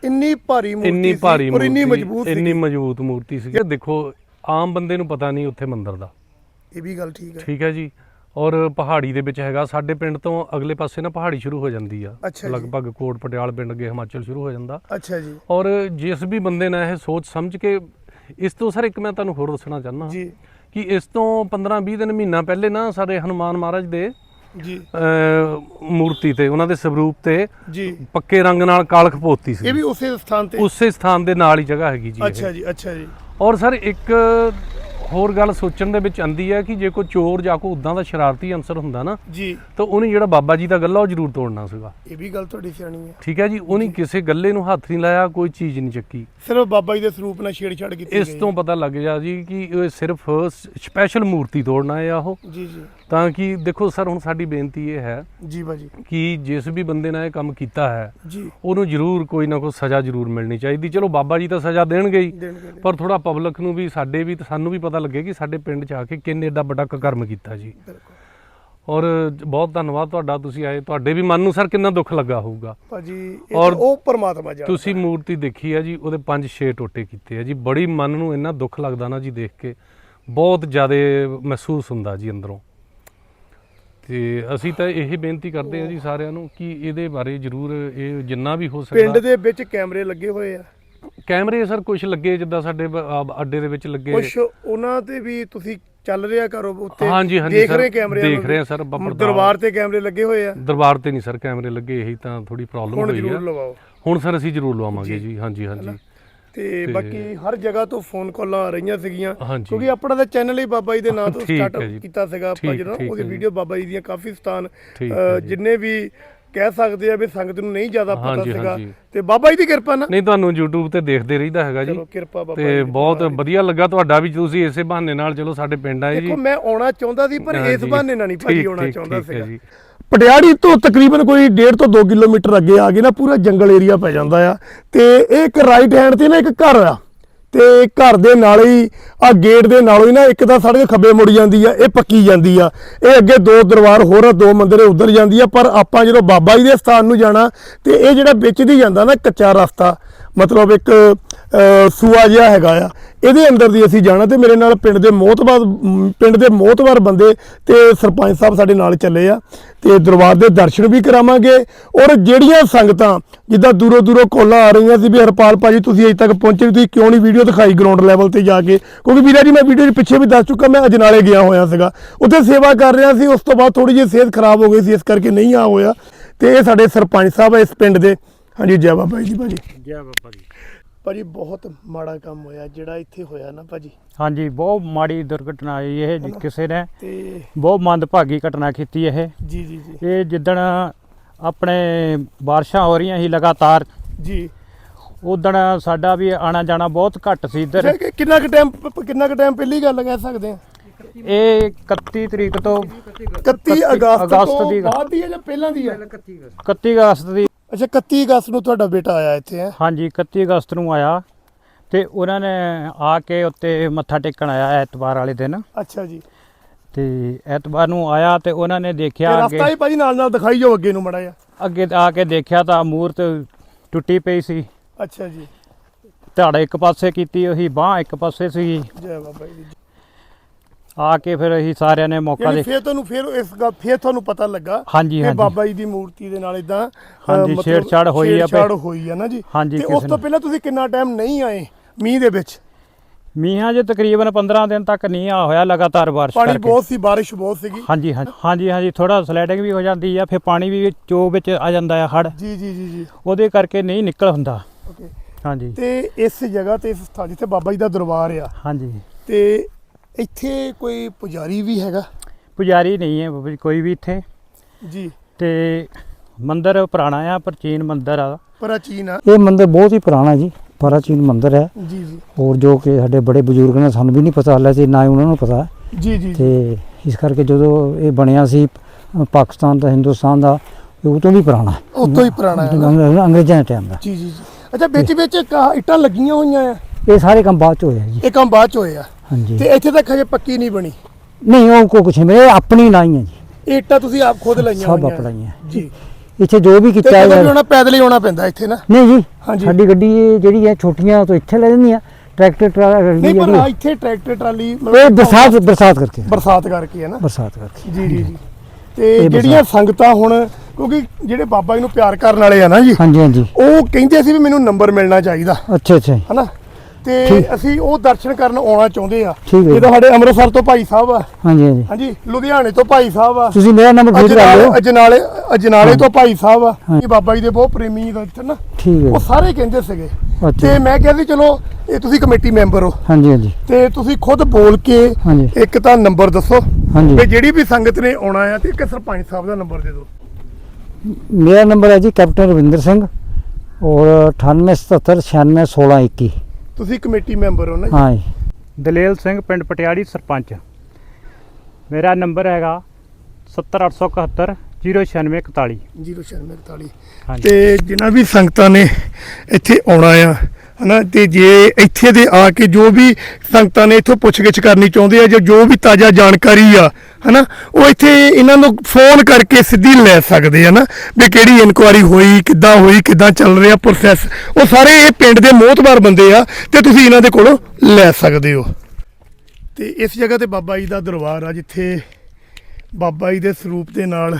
Speaker 1: ਇੰਨੀ ਭਾਰੀ ਮੂਰਤੀ
Speaker 4: ਇੰਨੀ
Speaker 1: ਸੀ
Speaker 4: ਭਾਰੀ
Speaker 1: ਔਰ ਇੰਨੀ ਮਜ਼ਬੂਤ
Speaker 4: ਇੰਨੀ
Speaker 1: ਸੀ
Speaker 4: ਮਜ਼ਬੂਤ ਮੂਰਤੀ ਸੀਗੀ। ਦੇਖੋ ਆਮ ਬੰਦੇ ਨੂੰ ਪਤਾ ਨਹੀਂ ਉੱਥੇ ਮੰਦਿਰ ਦਾ।
Speaker 1: ਇਹ ਵੀ ਗੱਲ ਠੀਕ ਹੈ।
Speaker 4: ਠੀਕ ਹੈ ਜੀ। ਔਰ ਪਹਾੜੀ ਦੇ ਵਿੱਚ ਹੈਗਾ ਸਾਡੇ ਪਿੰਡ ਤੋਂ ਅਗਲੇ ਪਾਸੇ ਨਾ ਪਹਾੜੀ ਸ਼ੁਰੂ ਹੋ ਜਾਂਦੀ ਆ। ਲਗਭਗ ਕੋਟ ਪਟਿਆਲ ਪਿੰਡ ਅੱਗੇ ਹਿਮਾਚਲ ਸ਼ੁਰੂ ਹੋ ਜਾਂਦਾ।
Speaker 1: ਅੱਛਾ ਜੀ।
Speaker 4: ਔਰ ਜਿਸ ਵੀ ਬੰਦੇ ਨੇ ਇਹ ਸੋਚ ਸਮਝ ਕੇ ਇਸ ਤੋਂ ਸਰ ਇੱਕ ਮੈਂ ਤੁਹਾਨੂੰ ਹੋਰ ਦੱਸਣਾ ਚਾਹੁੰਦਾ।
Speaker 1: ਜੀ।
Speaker 4: ਕਿ ਇਸ ਤੋਂ 15-20 ਦਿਨ ਮਹੀਨਾ ਪਹਿਲੇ ਨਾ ਸਾਡੇ ਹਨੂਮਾਨ ਮਹਾਰਾਜ ਦੇ
Speaker 1: ਜੀ।
Speaker 4: ਮੂਰਤੀ ਤੇ ਉਹਨਾਂ ਦੇ ਸਰੂਪ ਤੇ
Speaker 1: ਜੀ।
Speaker 4: ਪੱਕੇ ਰੰਗ ਨਾਲ ਕਾਲਖ ਪੋਤੀ ਸੀ।
Speaker 1: ਇਹ ਵੀ ਉਸੇ ਸਥਾਨ ਤੇ?
Speaker 4: ਉਸੇ ਸਥਾਨ ਦੇ ਨਾਲ ਹੀ ਜਗ੍ਹਾ ਹੈਗੀ ਜੀ।
Speaker 1: ਅੱਛਾ ਜੀ ਅੱਛਾ ਜੀ।
Speaker 4: ਔਰ ਸਰ ਇੱਕ ਹੋਰ ਗੱਲ ਸੋਚਣ ਦੇ ਵਿੱਚ ਆਂਦੀ ਹੈ ਕਿ ਜੇ ਕੋਈ ਚੋਰ ਜਾਂ ਕੋਈ ਉਦਾਂ ਦਾ ਸ਼ਰਾਰਤੀ ਅੰਸਰ ਹੁੰਦਾ ਨਾ
Speaker 1: ਜੀ।
Speaker 4: ਤਾਂ ਉਹਨੇ ਜਿਹੜਾ ਬਾਬਾ ਜੀ ਦਾ ਗੱਲਾ ਉਹ ਜ਼ਰੂਰ ਤੋੜਨਾ ਸੀਗਾ।
Speaker 1: ਇਹ ਵੀ ਗੱਲ ਤੁਹਾਡੀ ਸਿਆਣੀ ਹੈ।
Speaker 4: ਠੀਕ ਹੈ ਜੀ? ਉਹਨੇ ਕਿਸੇ ਗੱਲੇ ਨੂੰ ਹੱਥ ਨਹੀਂ ਲਾਇਆ ਕੋਈ ਚੀਜ਼ ਨਹੀਂ ਚੱਕੀ।
Speaker 1: ਸਿਰਫ ਬਾਬਾ ਜੀ ਦੇ ਸਰੂਪ ਨਾਲ ਛੇੜਛਾੜ ਕੀਤੀ
Speaker 4: ਇਸ ਤੋਂ ਪਤਾ ਲੱਗ ਜਾ ਜੀ ਕਿ ਇਹ ਸਿਰਫ ਸਪੈਸ਼ਲ ਮੂਰਤੀ ਤੋੜਨਾ ਹੈ ਉਹ
Speaker 1: ਜੀ ਜੀ।
Speaker 4: ਤਾਂ ਕਿ ਦੇਖੋ ਸਰ ਹੁਣ ਸਾਡੀ ਬੇਨਤੀ ਇਹ ਹੈ
Speaker 1: ਜੀ ਬਾਜੀ
Speaker 4: ਕਿ ਜਿਸ ਵੀ ਬੰਦੇ ਨੇ ਇਹ ਕੰਮ ਕੀਤਾ ਹੈ
Speaker 1: ਜੀ।
Speaker 4: ਉਹਨੂੰ ਜ਼ਰੂਰ ਕੋਈ ਨਾ ਕੋਈ ਸਜ਼ਾ ਜ਼ਰੂਰ ਮਿਲਣੀ ਚਾਹੀਦੀ। ਚਲੋ ਬਾਬਾ ਜੀ ਤਾਂ ਸਜ਼ਾ ਦੇਣਗੇ ਹੀ। ਪਰ ਥੋੜਾ ਪਬਲਿਕ ਨੂੰ ਵੀ ਸਾਡੇ ਵੀ ਸਾਨੂੰ ਵੀ ਪਤਾ ਲੱਗੇ ਕਿ ਸਾਡੇ ਪਿੰਡ ਚ ਆ ਕੇ ਕਿੰਨੇ ਏਡਾ ਵੱਡਾ ਕਰਮ ਕੀਤਾ ਜੀ।
Speaker 1: ਬਿਲਕੁਲ
Speaker 4: ਔਰ ਬਹੁਤ ਧੰਨਵਾਦ ਤੁਹਾਡਾ ਤੁਸੀਂ ਆਏ। ਤੁਹਾਡੇ ਵੀ ਮਨ ਨੂੰ ਸਰ ਕਿੰਨਾ ਦੁੱਖ ਲੱਗਾ ਹੋਊਗਾ।
Speaker 1: ਭਾਜੀ
Speaker 4: ਔਰ
Speaker 1: ਉਹ ਪਰਮਾਤਮਾ ਜਾਣਦਾ
Speaker 4: ਤੁਸੀਂ ਮੂਰਤੀ ਦੇਖੀ ਆ ਜੀ ਉਹਦੇ 5-6 ਟੋਟੇ ਕੀਤੇ ਆ ਜੀ। ਬੜੀ ਮਨ ਨੂੰ ਇੰਨਾ ਦੁੱਖ ਲੱਗਦਾ ਨਾ ਜੀ ਦੇਖ ਕੇ। ਬਹੁਤ ਜ਼ਿਆਦਾ ਮਹਿਸੂਸ ਹੁੰਦਾ ਜੀ ਅੰਦਰੋਂ। ਤੇ ਅਸੀਂ ਤਾਂ ਇਹ ਬੇਨਤੀ ਕਰਦੇ ਆ ਜੀ ਸਾਰਿਆਂ ਨੂੰ ਕਿ ਇਹਦੇ ਬਾਰੇ ਜ਼ਰੂਰ ਇਹ ਜਿੰਨਾ ਵੀ ਹੋ
Speaker 1: ਪਿੰਡ
Speaker 4: ਸਕਦਾ
Speaker 1: ਦੇ ਵਿੱਚ ਕੈਮਰੇ ਲੱਗੇ ਹੋਏ ਆ।
Speaker 4: ਕੈਮਰੇ ਸਰ ਕੁਝ ਲੱਗੇ ਜਿੱਦਾਂ ਸਾਡੇ ਬ- ਅੱਡੇ ਦੇ ਵਿੱਚ ਲੱਗੇ
Speaker 1: ਕੁਛ ਉਹਨਾਂ ਤੇ ਵੀ ਤੁਸੀਂ ਚੱਲ ਰਿਹਾ ਕਰੋ ਉੱਤੇ
Speaker 4: ਹਾਂਜੀ, ਹਾਂਜੀ
Speaker 1: ਦੇਖ
Speaker 4: ਸਰ,
Speaker 1: ਰਹੇ ਕੈਮਰੇ
Speaker 4: ਦੇਖ ਰਹੇ ਆ ਸਰ, ਬ-।
Speaker 1: ਦਰਬਾਰ ਤੇ ਕੈਮਰੇ ਲੱਗੇ ਹੋਏ ਆ
Speaker 4: ਦਰਬਾਰ ਤੇ ਨਹੀਂ ਸਰ ਕੈਮਰੇ ਲੱਗੇ ਇਹੀ ਤਾਂ ਥੋੜੀ ਪ੍ਰੋਬਲਮ
Speaker 1: ਹੁਣ
Speaker 4: ਹੋਈ
Speaker 1: ਜ਼ਰੂਰ
Speaker 4: ਆ
Speaker 1: ਲਵਾਓ
Speaker 4: ਹੁਣ ਸਰ ਅਸੀਂ ਜ਼ਰੂਰ ਲਵਾਵਾਂਗੇ ਜੀ ਹਾਂਜੀ ਹਾਂਜੀ
Speaker 1: ਤੇ ਬਾਕੀ ਹਰ ਜਗ੍ਹਾ ਤੋਂ ਫੋਨ ਕਾਲਾਂ ਆ ਰਹੀਆਂ ਸੀਗੀਆਂ
Speaker 4: ਹਾਂਜੀ।
Speaker 1: ਕਿਉਂਕਿ ਆਪਣਾ ਤਾਂ ਚੈਨਲ ਹੀ ਬਾਬਾ ਜੀ ਦੇ ਨਾਂ ਤੋਂ
Speaker 4: ਠੀਕ
Speaker 1: ਸਟਾਰਟ
Speaker 4: ਜੀ।
Speaker 1: ਕੀਤਾ ਸੀਗਾ ਆਪਾਂ
Speaker 4: ਠੀਕ- ਠੀਕ
Speaker 1: ਉਹਦੀ
Speaker 4: ਹੈ ਜੀ।
Speaker 1: ਵੀਡੀਓ ਬਾਬਾ ਜੀ ਦੀਆਂ ਕਾਫੀ ਸਥਾਨ
Speaker 4: ਠੀਕ
Speaker 1: ਅ,
Speaker 4: ਹੈ ਜੀ।
Speaker 1: ਜਿੰਨੇ ਵੀ ਕਹਿ ਸਕਦੇ ਆ ਵੀ ਸੰਗਤ ਨੂੰ ਨਹੀਂ ਜ਼ਿਆਦਾ ਪਤਾ
Speaker 4: ਹਾਂਜੀ,
Speaker 1: ਸੀਗਾ
Speaker 4: ਹਾਂਜੀ।
Speaker 1: ਤੇ ਬਾਬਾ ਜੀ ਦੀ ਕਿਰਪਾ ਨਾਲ
Speaker 4: ਨਹੀਂ ਤੁਹਾਨੂੰ YouTube ਤੇ ਦੇਖਦੇ ਰਹੀਦਾ ਹੈਗਾ ਜੀ
Speaker 1: ਚਲੋ ਕਿਰਪਾ ਬਾਬਾ ਜੀ
Speaker 4: ਤੇ
Speaker 1: ਦੀ।
Speaker 4: ਬਹੁਤ ਵਧੀਆ ਲੱਗਾ ਤੁਹਾਡਾ ਵੀ ਤੁਸੀਂ ਇਸੇ ਬਹਾਨੇ ਨਾਲ ਚਲੋ ਸਾਡੇ ਪਿੰਡ ਆਏ ਜੀ
Speaker 1: ਦੇਖੋ ਮੈਂ ਆਉਣਾ ਚਾਹੁੰਦਾ ਸੀ ਪਰ ਇਸ
Speaker 4: ਹਾਂਜੀ।
Speaker 1: ਬਹਾਨੇ ਨਾਲ ਨਹੀਂ ਭਾਜੀ
Speaker 4: ਠੀਕ-
Speaker 1: ਆਉਣਾ
Speaker 4: ਠੀਕ-
Speaker 1: ਚਾਹੁੰਦਾ
Speaker 4: ਠੀਕ ਹੈ
Speaker 1: ਸੀਗਾ
Speaker 4: ਜੀ।
Speaker 1: ਪਟਿਆੜੀ ਤੋਂ ਤਕਰੀਬਨ ਕੋਈ 1.5 ਤੋਂ 2 ਕਿਲੋਮੀਟਰ ਅੱਗੇ ਆ ਗਏ ਨਾ ਪੂਰਾ ਜੰਗਲ ਏਰੀਆ ਪੈ ਜਾਂਦਾ ਆ ਤੇ ਇਹ ਇੱਕ ਰਾਈਟ ਹੈਂਡ ਤੇ ਨਾ ਇੱਕ ਘਰ ਆ ਤੇ ਘਰ ਦੇ ਨਾਲ ਹੀ ਆ ਗੇਟ ਦੇ ਨਾਲੋਂ ਹੀ ਨਾ ਇੱਕ ਤਾਂ ਸੜਕ ਖੱਬੇ ਮੁੜ ਜਾਂਦੀ ਆ ਇਹ ਪੱਕੀ ਜਾਂਦੀ ਆ। ਇਹ ਅੱਗੇ ਦੋ ਦਰਬਾਰ ਹੋਰ ਆ, ਦੋ ਮੰਦਿਰ ਉਧਰ ਜਾਂਦੀ ਆ ਪਰ ਆਪਾਂ ਜਦੋਂ ਬਾਬਾ ਜੀ ਦੇ ਸਥਾਨ ਨੂੰ ਜਾਣਾ ਤੇ ਇਹ ਜਿਹੜਾ ਵਿੱਚ ਦੀ ਜਾਂਦਾ ਨਾ ਕੱਚਾ ਰਸਤਾ ਮਤਲਬ ਇੱਕ ਸੂਆ ਜਿਹਾ ਹੈਗਾ ਆ। ਇਹਦੇ ਅੰਦਰ ਦੀ ਅਸੀਂ ਜਾਣਾ ਤੇ ਮੇਰੇ ਨਾਲ ਪਿੰਡ ਦੇ ਮੋਹਤਬਾਰ ਮ, ਪਿੰਡ ਦੇ ਮੋਹਤਬਾਰ ਬੰਦੇ ਤੇ ਸਰਪੰਚ ਸਾਹਿਬ ਸਾਡੇ ਨਾਲ ਚੱਲੇ ਆ। ਤੇ ਦਰਬਾਰ ਦੇ ਦਰਸ਼ਨ ਵੀ ਕਰਾਵਾਂਗੇ। ਔਰ ਜਿਹੜੀਆਂ ਸੰਗਤਾਂ ਜਿੱਦਾਂ ਦੂਰੋਂ ਦੂਰੋਂ ਕੋਲਾਂ ਆ ਰਹੀਆਂ ਸੀ ਵੀ ਹਰਪਾਲ ਭਾਜੀ ਤੁਸੀਂ ਅਜੇ ਤੱਕ ਪਹੁੰਚੇ ਨਹੀਂ, ਤੁਸੀਂ ਕਿਉਂ ਨਹੀਂ ਵੀਡੀਓ ਦਿਖਾਈ ਗਰਾਊਂਡ ਲੈਵਲ ਤੇ ਜਾ ਕੇ? ਕਿਉਂਕਿ ਵੀਰਾ ਜੀ ਮੈਂ ਵੀਡੀਓ ਦੇ ਪਿੱਛੇ ਵੀ ਦੱਸ ਚੁੱਕਾ ਮੈਂ ਅਜਨਾਲੇ ਗਿਆ ਹੋਇਆ ਸੀਗਾ। ਉੱਥੇ ਸੇਵਾ ਕਰ ਰਿਹਾ ਸੀ ਉਸ ਤੋਂ ਬਾਅਦ ਥੋੜੀ ਜਿਹੀ ਸਿਹਤ ਖਰਾਬ ਹੋ ਗਈ ਸੀ ਇਸ ਕਰਕੇ ਨਹੀਂ ਆ ਹੋਇਆ। ਤੇ ਇਹ ਸਾਡੇ ਸਰਪੰਚ ਸਾਹਿਬ ਆ ਇਸ ਪਿੰਡ ਦੇ। ਹਾਂਜੀ ਜੈ ਬਾਬਾ ਜੀ ਭਾਜੀ।
Speaker 3: ਜੈ ਬਾਬਾ ਜੀ।
Speaker 1: ਭਾਜੀ ਬਹੁਤ ਮਾੜਾ ਕੰਮ ਹੋਇਆ ਜਿਹੜਾ ਇੱਥੇ ਹੋਇਆ ਨਾ ਭਾਜੀ।
Speaker 3: ਹਾਂਜੀ ਬਹੁਤ ਮਾੜੀ ਦੁਰਘਟਨਾ ਆਈ ਇਹ ਜੀ ਕਿਸੇ ਨੇ।
Speaker 1: ਤੇ
Speaker 3: ਬਹੁਤ ਮੰਦਭਾਗੀ ਘਟਨਾ ਕੀਤੀ ਇਹ।
Speaker 1: ਜੀ ਜੀ ਜੀ।
Speaker 3: ਇਹ ਜਿੱਦਣ ਆਪਣੇ ਬਾਰਿਸ਼ਾਂ ਹੋ ਰਹੀਆਂ ਸੀ ਲਗਾਤਾਰ
Speaker 1: ਜੀ।
Speaker 3: ਉਦਣ ਸਾਡਾ ਵੀ ਆਣਾ ਜਾਣਾ ਬਹੁਤ ਘੱਟ ਸੀ ਇੱਧਰ।
Speaker 1: ਕਿ- ਕਿੰਨਾ ਕੁ ਟਾਈਮ ਕਿੰਨਾ ਕੁ ਟਾਈਮ ਪਹਿਲੀ ਗੱਲ ਕਹਿ ਸਕਦੇ ਆ?
Speaker 3: ਇਹ 31 ਤਰੀਕ ਤੋਂ
Speaker 1: 31 ਅਗਸਤ
Speaker 3: ਅਗਸਤ
Speaker 1: ਤੋਂ
Speaker 3: ਦੀ ਗੱਲ।
Speaker 1: ਬਾਅਦ ਦੀ ਹੈ ਜਾਂ ਪਹਿਲਾਂ ਦੀ ਹੈ
Speaker 3: 31 ਅਗਸਤ ਦੀ
Speaker 1: ਅੱਛਾ 31 ਅਗਸਤ ਨੂੰ ਤੁਹਾਡਾ ਬੇਟਾ ਆਇਆ ਇੱਥੇ ਹੈ?
Speaker 3: ਹਾਂਜੀ 31 ਅਗਸਤ ਨੂੰ ਆਇਆ ਤੇ ਉਹਨਾਂ ਨੇ ਆ ਕੇ ਉੱਤੇ ਮੱਥਾ ਟੇਕਣ ਆਇਆ ਐਤਵਾਰ ਵਾਲੇ ਦਿਨ।
Speaker 1: ਅੱਛਾ ਜੀ।
Speaker 3: ਤੇ ਐਤਵਾਰ ਨੂੰ ਆਇਆ ਤੇ ਉਹਨਾਂ ਨੇ
Speaker 1: ਤੇ
Speaker 3: ਦੇਖਿਆ
Speaker 1: ਰਸਤਾ
Speaker 3: ਅੱਗੇ
Speaker 1: ਹੀ ਭਾਜੀ ਨਾਲ ਨਾਲ ਦਿਖਾਈ ਜਾਓ ਅੱਗੇ ਨੂੰ ਮੜਾ ਜਾ
Speaker 3: ਅੱਗੇ ਆ ਕੇ ਦੇਖਿਆ ਤਾਂ ਮੂਰਤ ਟੁੱਟੀ ਪਈ ਸੀ।
Speaker 1: ਅੱਛਾ ਜੀ।
Speaker 3: ਧੜ ਇੱਕ ਪਾਸੇ ਕੀਤੀ ਉਹੀ ਬਾਹ ਇੱਕ ਪਾਸੇ ਸੀ
Speaker 1: ਜੈ ਬਾਬਾ ਜੀ।
Speaker 3: ਆ ਕੇ ਫਿਰ ਅਸੀਂ ਸਾਰਿਆਂ ਨੇ ਮੌਕਾ
Speaker 1: ਯਾਨੀ
Speaker 3: ਦੇ
Speaker 1: ਫੇਰ ਤੁਹਾਨੂੰ ਫੇਰ ਇਸ ਗੱਲ ਫੇਰ ਤੁਹਾਨੂੰ ਪਤਾ ਲੱਗਾ
Speaker 3: ਹਾਂਜੀ
Speaker 1: ਕਿ
Speaker 3: ਹਾਂਜੀ
Speaker 1: ਬਾਬਾ ਜੀ ਦੀ ਮੂਰਤੀ ਦੇ ਨਾਲ ਇਦਾਂ
Speaker 3: ਹਾਂਜੀ, ਛੇੜਛਾੜ ਹੋਈ ਆ
Speaker 1: ਛੇੜਛਾੜ
Speaker 3: ਪਈ।
Speaker 1: ਹੋਈ ਆ ਨਾ ਜੀ।
Speaker 3: ਹਾਂਜੀ,
Speaker 1: ਤੇ
Speaker 3: ਕਿਸੇ
Speaker 1: ਉਸ ਤੋਂ
Speaker 3: ਨੇ।
Speaker 1: ਪਹਿਲਾਂ ਤੁਸੀਂ ਕਿੰਨਾ ਟਾਈਮ ਨਹੀਂ ਆਏ ਮੀਂਹ ਦੇ ਵਿੱਚ?
Speaker 3: ਮੀਂਹਾਂ ਜੇ ਤਕਰੀਬਨ 15 ਦਿਨ ਤੱਕ ਨਹੀਂ ਆ ਹੋਇਆ ਲਗਾਤਾਰ ਬਾਰਿਸ਼
Speaker 1: ਪਾਣੀ
Speaker 3: ਕਰਕੇ।
Speaker 1: ਬਹੁਤ ਸੀ ਬਾਰਿਸ਼ ਬਹੁਤ ਸੀਗੀ।
Speaker 3: ਹਾਂਜੀ ਹਾਂਜੀ ਹਾਂਜੀ ਹਾਂਜੀ ਥੋੜਾ ਸਲਾਈਡਿੰਗ ਵੀ ਹੋ ਜਾਂਦੀ ਆ ਫਿਰ ਪਾਣੀ ਵੀ ਚੋ ਵਿੱਚ ਆ ਜਾਂਦਾ ਆ ਹੜ
Speaker 1: ਜੀ ਜੀ ਜੀ ਜੀ।
Speaker 3: ਉਹਦੇ ਕਰਕੇ ਨਹੀਂ ਨਿਕਲ ਹੁੰਦਾ।
Speaker 1: ਓਕੇ।
Speaker 3: ਹਾਂਜੀ।
Speaker 1: ਤੇ ਇਸ ਜਗ੍ਹਾ ਤੇ ਇਸ ਸਥਾਨ ਜਿੱਥੇ ਬਾਬਾ ਜੀ ਦਾ ਦਰਬਾਰ ਆ
Speaker 3: ਹਾਂਜੀ।
Speaker 1: ਤੇ ਇੱਥੇ ਕੋਈ ਪੁਜਾਰੀ ਵੀ ਹੈਗਾ?
Speaker 3: ਪੁਜਾਰੀ ਨਹੀਂ ਹੈ ਬਾਬਾ ਜੀ ਕੋਈ ਵੀ ਇੱਥੇ।
Speaker 1: ਜੀ।
Speaker 3: ਤੇ ਮੰਦਿਰ ਪੁਰਾਣਾ ਆ ਪ੍ਰਾਚੀਨ ਮੰਦਿਰ ਆ।
Speaker 1: ਪ੍ਰਾਚੀਨ ਆ।
Speaker 10: ਇਹ ਮੰਦਿਰ ਬਹੁਤ ਹੀ ਪੁਰਾਣਾ ਜੀ ਪ੍ਰਾਚੀਨ ਮੰਦਿਰ ਹੈ।
Speaker 1: ਜੀ ਜੀ।
Speaker 10: ਔਰ ਜੋ ਕਿ ਸਾਡੇ ਬੜੇ ਬਜ਼ੁਰਗ ਨੇ ਸਾਨੂੰ ਵੀ ਨਹੀਂ ਪਤਾ ਹਾਲੇ ਤੇ ਨਾ ਹੀ ਉਹਨਾਂ ਨੂੰ ਪਤਾ।
Speaker 1: ਜੀ ਜੀ
Speaker 10: ਤੇ ਇਸ ਕਰਕੇ ਜਦੋਂ ਇਹ ਬਣਿਆ ਸੀ ਪਾਕਿਸਤਾਨ ਦਾ ਹਿੰਦੁਸਤਾਨ ਦਾ ਉਹ ਤੋਂ ਵੀ ਪੁਰਾਣਾ। ਹੈ।
Speaker 1: ਉਤੋਂ ਹੀ ਪੁਰਾਣਾ ਹੈ?
Speaker 10: ਅੰਗਰੇਜ਼ਾਂ ਦੇ ਟਾਈਮ ਦਾ।
Speaker 1: ਜੀ ਜੀ ਜੀ। ਅੱਛਾ ਵਿੱਚ ਵਿੱਚ ਇੱਟਾਂ ਲੱਗੀਆਂ ਹੋਈਆਂ ਆ।
Speaker 10: ਇਹ ਸਾਰੇ ਕੰਮ ਬਾਅਦ ਚ ਹੋਇਆ ਜੀ।
Speaker 1: ਇਹ ਕੰਮ ਬਾਅਦ ਚ ਹੋਏ ਆ।
Speaker 10: ਹਾਂਜੀ।
Speaker 1: ਤੇ ਇੱਥੇ ਤੱਕ ਹਜੇ ਪੱਕੀ ਨਹੀਂ ਬਣੀ।
Speaker 10: ਨਹੀਂ ਉਹ ਕੋ ਕੁਛ ਨਹੀਂ ਇਹ ਆਪਣੀ ਲਾਈ ਹੈ ਜੀ।
Speaker 1: ਇੱਟਾਂ ਤੁਸੀਂ ਆਪ ਖੁਦ ਲਾਈਆਂ
Speaker 10: ਸਭ
Speaker 1: ਹੋਈਆਂ।
Speaker 10: ਆਪਣੀਆਂ ਹੈ।
Speaker 1: ਜੀ।
Speaker 10: ਇੱਥੇ ਜੋ ਵੀ
Speaker 1: ਤੇ
Speaker 10: ਕੀਤਾ
Speaker 1: ਕਦੇ ਵੀ
Speaker 10: ਹੈ
Speaker 1: ਆਉਣਾ ਪੈਦਲ ਹੀ ਆਉਣਾ ਪੈਂਦਾ ਇੱਥੇ ਨਾ।
Speaker 10: ਨਹੀਂ ਜੀ
Speaker 1: ਹਾਂਜੀ।
Speaker 10: ਸਾਡੀ ਗੱਡੀ ਇਹ ਜਿਹੜੀ ਹੈ ਛੋਟੀਆਂ ਤੋਂ ਇੱਥੇ ਲੈ ਜਾਂਦੀਆਂ ਟਰੈਕਟਰ ਟਰਾਲੀ
Speaker 1: ਨਹੀਂ ਪਰ
Speaker 10: ਹੈ,
Speaker 1: ਇੱਥੇ ਟਰੈਕਟਰ ਟਰਾਲੀ
Speaker 10: ਇਹ ਬਰਸਾਤ ਬਰਸਾਤ ਕਰਕੇ।
Speaker 1: ਬਰਸਾਤ ਕਰਕੇ ਹੈ ਨਾ।
Speaker 10: ਬਰਸਾਤ ਕਰਕੇ।
Speaker 1: ਜੀ ਜੀ ਜੀ। ਤੇ
Speaker 10: ਇਹ
Speaker 1: ਜਿਹੜੀਆਂ ਸੰਗਤਾਂ ਹੁਣ ਕਿਉਂਕਿ ਜਿਹੜੇ ਬਾਬਾ ਜੀ ਨੂੰ ਪਿਆਰ ਕਰਨ ਵਾਲੇ ਆ ਨਾ ਜੀ
Speaker 10: ਹਾਂਜੀ ਹਾਂਜੀ।
Speaker 1: ਉਹ ਕਹਿੰਦੇ ਸੀ ਵੀ ਮੈਨੂੰ ਨੰਬਰ ਮਿਲਣਾ ਚਾਹੀਦਾ।
Speaker 10: ਅੱਛਾ ਅੱਛਾ ਜੀ।
Speaker 1: ਹਨਾ? ਤੇ। ਅਸੀਂ ਉਹ ਦਰਸ਼ਨ ਕਰਨ ਆਉਣਾ ਚਾਹੁੰਦੇ ਆ। ਜਿੱਦਾਂ ਸਾਡੇ ਅੰਮ੍ਰਿਤਸਰ ਤੋਂ ਭਾਈ ਸਾਹਿਬ ਆ।
Speaker 10: ਹਾਂਜੀ ਹਾਂਜੀ।
Speaker 1: ਹਾਂਜੀ ਲੁਧਿਆਣੇ ਤੋਂ ਭਾਈ ਸਾਹਿਬ ਆ।
Speaker 10: ਤੁਸੀਂ ਮੇਰਾ ਨੰਬਰ ਫੀਡ ਕਰ ਲਿਓ।
Speaker 1: ਅਜਨਾਲੇ ਅਜਨਾਲੇ ਤੋਂ ਭਾਈ ਸਾਹਿਬ ਆ। ਇਹ ਬਾਬਾ ਜੀ ਦੇ ਬਹੁਤ ਪ੍ਰੇਮੀ ਦਾ ਇੱਥੇ ਨਾ। ਉਹ ਸਾਰੇ ਕਹਿੰਦੇ ਸੀਗੇ। ਤੇ ਮੈਂ ਕਿਹਾ ਸੀ ਚਲੋ ਇਹ ਤੁਸੀਂ ਕਮੇਟੀ ਮੈਂਬਰ ਹੋ।
Speaker 10: ਹਾਂਜੀ ਹਾਂਜੀ।
Speaker 1: ਤੇ ਤੁਸੀਂ ਖੁਦ ਬੋਲ ਕੇ ਇੱਕ ਤਾਂ ਨੰਬਰ ਦੱਸੋ। ਤੇ ਜਿਹੜੀ ਵੀ ਸੰਗਤ ਨੇ ਆਉਣਾ ਆ ਤੇ ਇੱਕ ਸਰਪੰਚ ਸਾਹਿਬ ਦਾ ਨੰਬਰ ਦੇ ਦਿਓ।
Speaker 10: ਮੇਰਾ ਨੰਬਰ ਹੈ ਜੀ ਕੈਪਟਨ ਰਵਿੰਦਰ ਸਿੰਘ ਔਰ 9877961621
Speaker 1: ਤੁਸੀਂ ਕਮੇਟੀ ਮੈਂਬਰ ਹੋ ਨਾ ਜੀ?
Speaker 10: ਹਾਂ ਜੀ।
Speaker 3: ਦਲੇਲ ਸਿੰਘ ਪਿੰਡ ਪਟਿਆੜੀ ਸਰਪੰਚ। ਮੇਰਾ ਨੰਬਰ ਹੈਗਾ 70871 09641
Speaker 1: 09641
Speaker 3: ਹਾਂਜੀ।
Speaker 1: ਤੇ ਜਿਨ੍ਹਾਂ ਵੀ ਸੰਗਤਾਂ ਨੇ ਇੱਥੇ ਆਉਣਾ ਆ ਹਨਾ? ਤੇ ਜੇ ਇੱਥੇ ਦੇ ਆ ਕੇ ਜੋ ਵੀ ਸੰਗਤਾਂ ਨੇ ਇੱਥੋਂ ਪੁੱਛਗਿੱਛ ਕਰਨੀ ਚਾਹੁੰਦੇ ਆ ਜਾਂ ਜੋ ਵੀ ਤਾਜ਼ਾ ਜਾਣਕਾਰੀ ਆ, ਹਨਾ? ਉਹ ਇੱਥੇ ਇਹਨਾਂ ਨੂੰ ਫੋਨ ਕਰਕੇ ਸਿੱਧੀ ਲੈ ਸਕਦੇ ਆ ਨਾ, ਵੀ ਕਿਹੜੀ ਇਨਕੁਆਰੀ ਹੋਈ, ਕਿੱਦਾਂ ਹੋਈ, ਕਿੱਦਾਂ ਚੱਲ ਰਿਹਾ ਪ੍ਰੋਸੈਸ ਉਹ ਸਾਰੇ ਇਹ ਪਿੰਡ ਦੇ ਮੋਹਤਬਾਰ ਬੰਦੇ ਆ, ਤੇ ਤੁਸੀਂ ਇਹਨਾਂ ਦੇ ਕੋਲੋਂ ਲੈ ਸਕਦੇ ਹੋ। ਤੇ ਇਸ ਜਗ੍ਹਾ ਤੇ ਬਾਬਾ ਜੀ ਦਾ ਦਰਬਾਰ ਆ, ਜਿੱਥੇ ਬਾਬਾ ਜੀ ਦੇ ਸਰੂਪ ਦੇ ਨਾਲ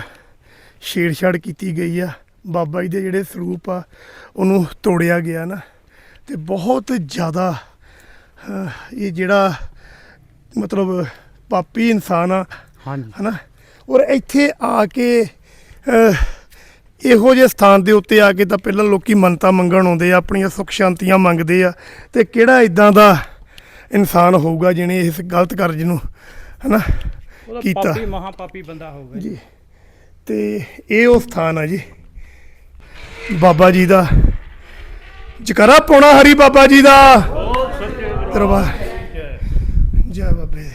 Speaker 1: ਛੇੜਛਾੜ ਕੀਤੀ ਗਈ ਆ। ਬਾਬਾ ਜੀ ਦੇ ਜਿਹੜੇ ਸਰੂਪ ਆ, ਉਹਨੂੰ ਤੋੜਿਆ ਗਿਆ ਨਾ। ਤੇ ਬਹੁਤ ਜ਼ਿਆਦਾ ਇਹ ਜਿਹੜਾ ਮਤਲਬ ਪਾਪੀ ਇਨਸਾਨ ਆ
Speaker 3: ਹਾਂਜੀ।
Speaker 1: ਹਨਾ? ਔਰ ਇੱਥੇ ਆ ਕੇ ਇਹੋ ਜਿਹੇ ਸਥਾਨ ਦੇ ਉੱਤੇ ਆ ਕੇ ਤਾਂ ਪਹਿਲਾਂ ਲੋਕੀ ਮੰਨਤਾਂ ਮੰਗਣ ਆਉਂਦੇ ਆ ਆਪਣੀਆਂ ਸੁੱਖ ਸ਼ਾਂਤੀਆਂ ਮੰਗਦੇ ਆ। ਤੇ ਕਿਹੜਾ ਇਦਾਂ ਦਾ ਇਨਸਾਨ ਹੋਊਗਾ ਜਿਹਨੇ ਇਸ ਗਲਤ ਕਾਰਜ ਨੂੰ ਹਨਾ ਕੀਤਾ।
Speaker 3: ਪਾਪੀ ਮਹਾ ਪਾਪੀ ਬੰਦਾ ਹੋਊਗਾ
Speaker 1: ਜੀ। ਤੇ ਇਹ ਉਹ ਸਥਾਨ ਆ ਜੀ। ਬਾਬਾ ਜੀ ਦਾ ਜਕਰਾ ਪਾਉਣਾ ਹਰੀ ਬਾਬਾ ਜੀ ਦਾ। ਦਰਬਾਰ। ਜੈ ਬਾਬੇ।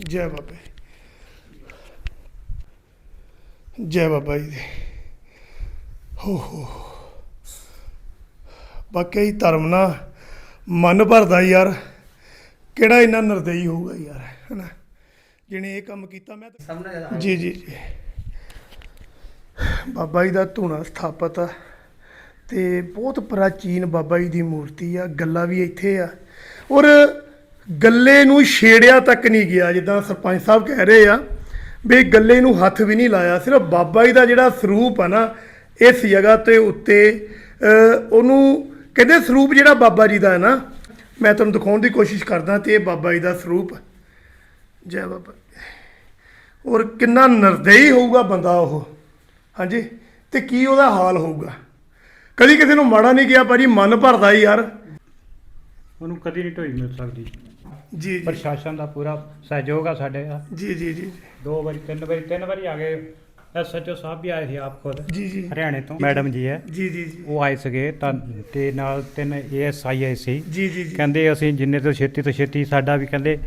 Speaker 1: ਜੈ ਬਾਬੇ। ਜੈ ਬਾਬਾ ਜੀ ਦੀ। ਹੋ ਹੋ। ਬਾਕੀ ਧਰਮ ਨਾ ਮਨ ਭਰਦਾ ਯਾਰ। ਕਿਹੜਾ ਇੰਨਾ ਨਿਰਦਈ ਹੋਊਗਾ ਯਾਰ ਹਨਾ? ਜਿਹਨੇ ਇਹ ਕੰਮ ਕੀਤਾ ਮੈਂ ਜੀ ਜੀ ਜੀ। ਬਾਬਾ ਜੀ ਦਾ ਧੂਣਾ ਸਥਾਪਿਤ ਆ। ਤੇ ਬਹੁਤ ਪ੍ਰਾਚੀਨ ਬਾਬਾ ਜੀ ਦੀ ਮੂਰਤੀ ਆ, ਗੱਲਾ ਵੀ ਇੱਥੇ ਆ। ਔਰ ਗੱਲੇ ਨੂੰ ਛੇੜਿਆ ਤੱਕ ਨਹੀਂ ਗਿਆ, ਜਿੱਦਾਂ ਸਰਪੰਚ ਸਾਹਿਬ ਕਹਿ ਰਹੇ ਆ, ਵੀ ਗੱਲੇ ਨੂੰ ਹੱਥ ਵੀ ਨਹੀਂ ਲਾਇਆ, ਸਿਰਫ ਬਾਬਾ ਜੀ ਦਾ ਜਿਹੜਾ ਸਰੂਪ ਆ ਨਾ, ਇਸ ਜਗ੍ਹਾ ਤੇ ਉੱਤੇ ਉਹਨੂੰ ਕਹਿੰਦੇ ਸਰੂਪ ਜਿਹੜਾ ਬਾਬਾ ਜੀ ਦਾ ਹੈ ਨਾ, ਮੈਂ ਤੁਹਾਨੂੰ ਦਿਖਾਉਣ ਦੀ ਕੋਸ਼ਿਸ਼ ਕਰਦਾ ਤੇ ਇਹ ਬਾਬਾ ਜੀ ਦਾ ਸਰੂਪ। ਜੈ ਬਾਬਾ। ਔਰ ਕਿੰਨਾ ਨਿਰਦਈ ਹੋਊਗਾ ਬੰਦਾ ਉਹ, ਹਾਂਜੀ? ਤੇ ਕੀ ਉਹਦਾ ਹਾਲ ਹੋਊਗਾ? ਕਦੀ ਕਿਸੇ ਨੂੰ ਮਾੜਾ ਨਹੀਂ ਗਿਆ ਭਾਜੀ ਮਨ ਭਰਦਾ ਯਾਰ।
Speaker 3: ਉਹਨੂੰ ਕਦੀ ਨਹੀਂ ਢੋਈ ਮਿਲ ਸਕਦੀ।
Speaker 1: ਜੀ ਜੀ।
Speaker 3: ਪ੍ਰਸ਼ਾਸਨ ਦਾ ਪੂਰਾ ਸਹਿਯੋਗ ਆ ਸਾਡੇ ਦਾ।
Speaker 1: ਜੀ ਜੀ ਜੀ।
Speaker 3: ਦੋ ਵਾਰੀ ਤਿੰਨ ਵਾਰੀ ਤਿੰਨ ਵਾਰੀ ਆ ਗਏ। ਐਸਐਚਓ ਸਾਹਿਬ ਵੀ ਆਏ ਸੀ ਆਪ ਖੁਦ।
Speaker 1: ਜੀ ਜੀ।
Speaker 3: ਹਰਿਆਣੇ ਤੋਂ। ਮੈਡਮ ਜੀ ਹੈ।
Speaker 1: ਜੀ ਜੀ ਜੀ।
Speaker 3: ਉਹ ਆਏ ਸੀਗੇ ਤਾਂ ਤੇ ਨਾਲ ਤਿੰਨ ਏਐਸਆਈ ਆਏ ਸੀ।
Speaker 1: ਜੀ ਜੀ ਜੀ।
Speaker 3: ਕਹਿੰਦੇ ਅਸੀਂ ਜਿੰਨੇ ਤੋਂ ਛੇਤੀ ਤੋਂ ਛੇਤੀ ਸਾਡਾ ਵੀ ਕਹਿੰਦੇ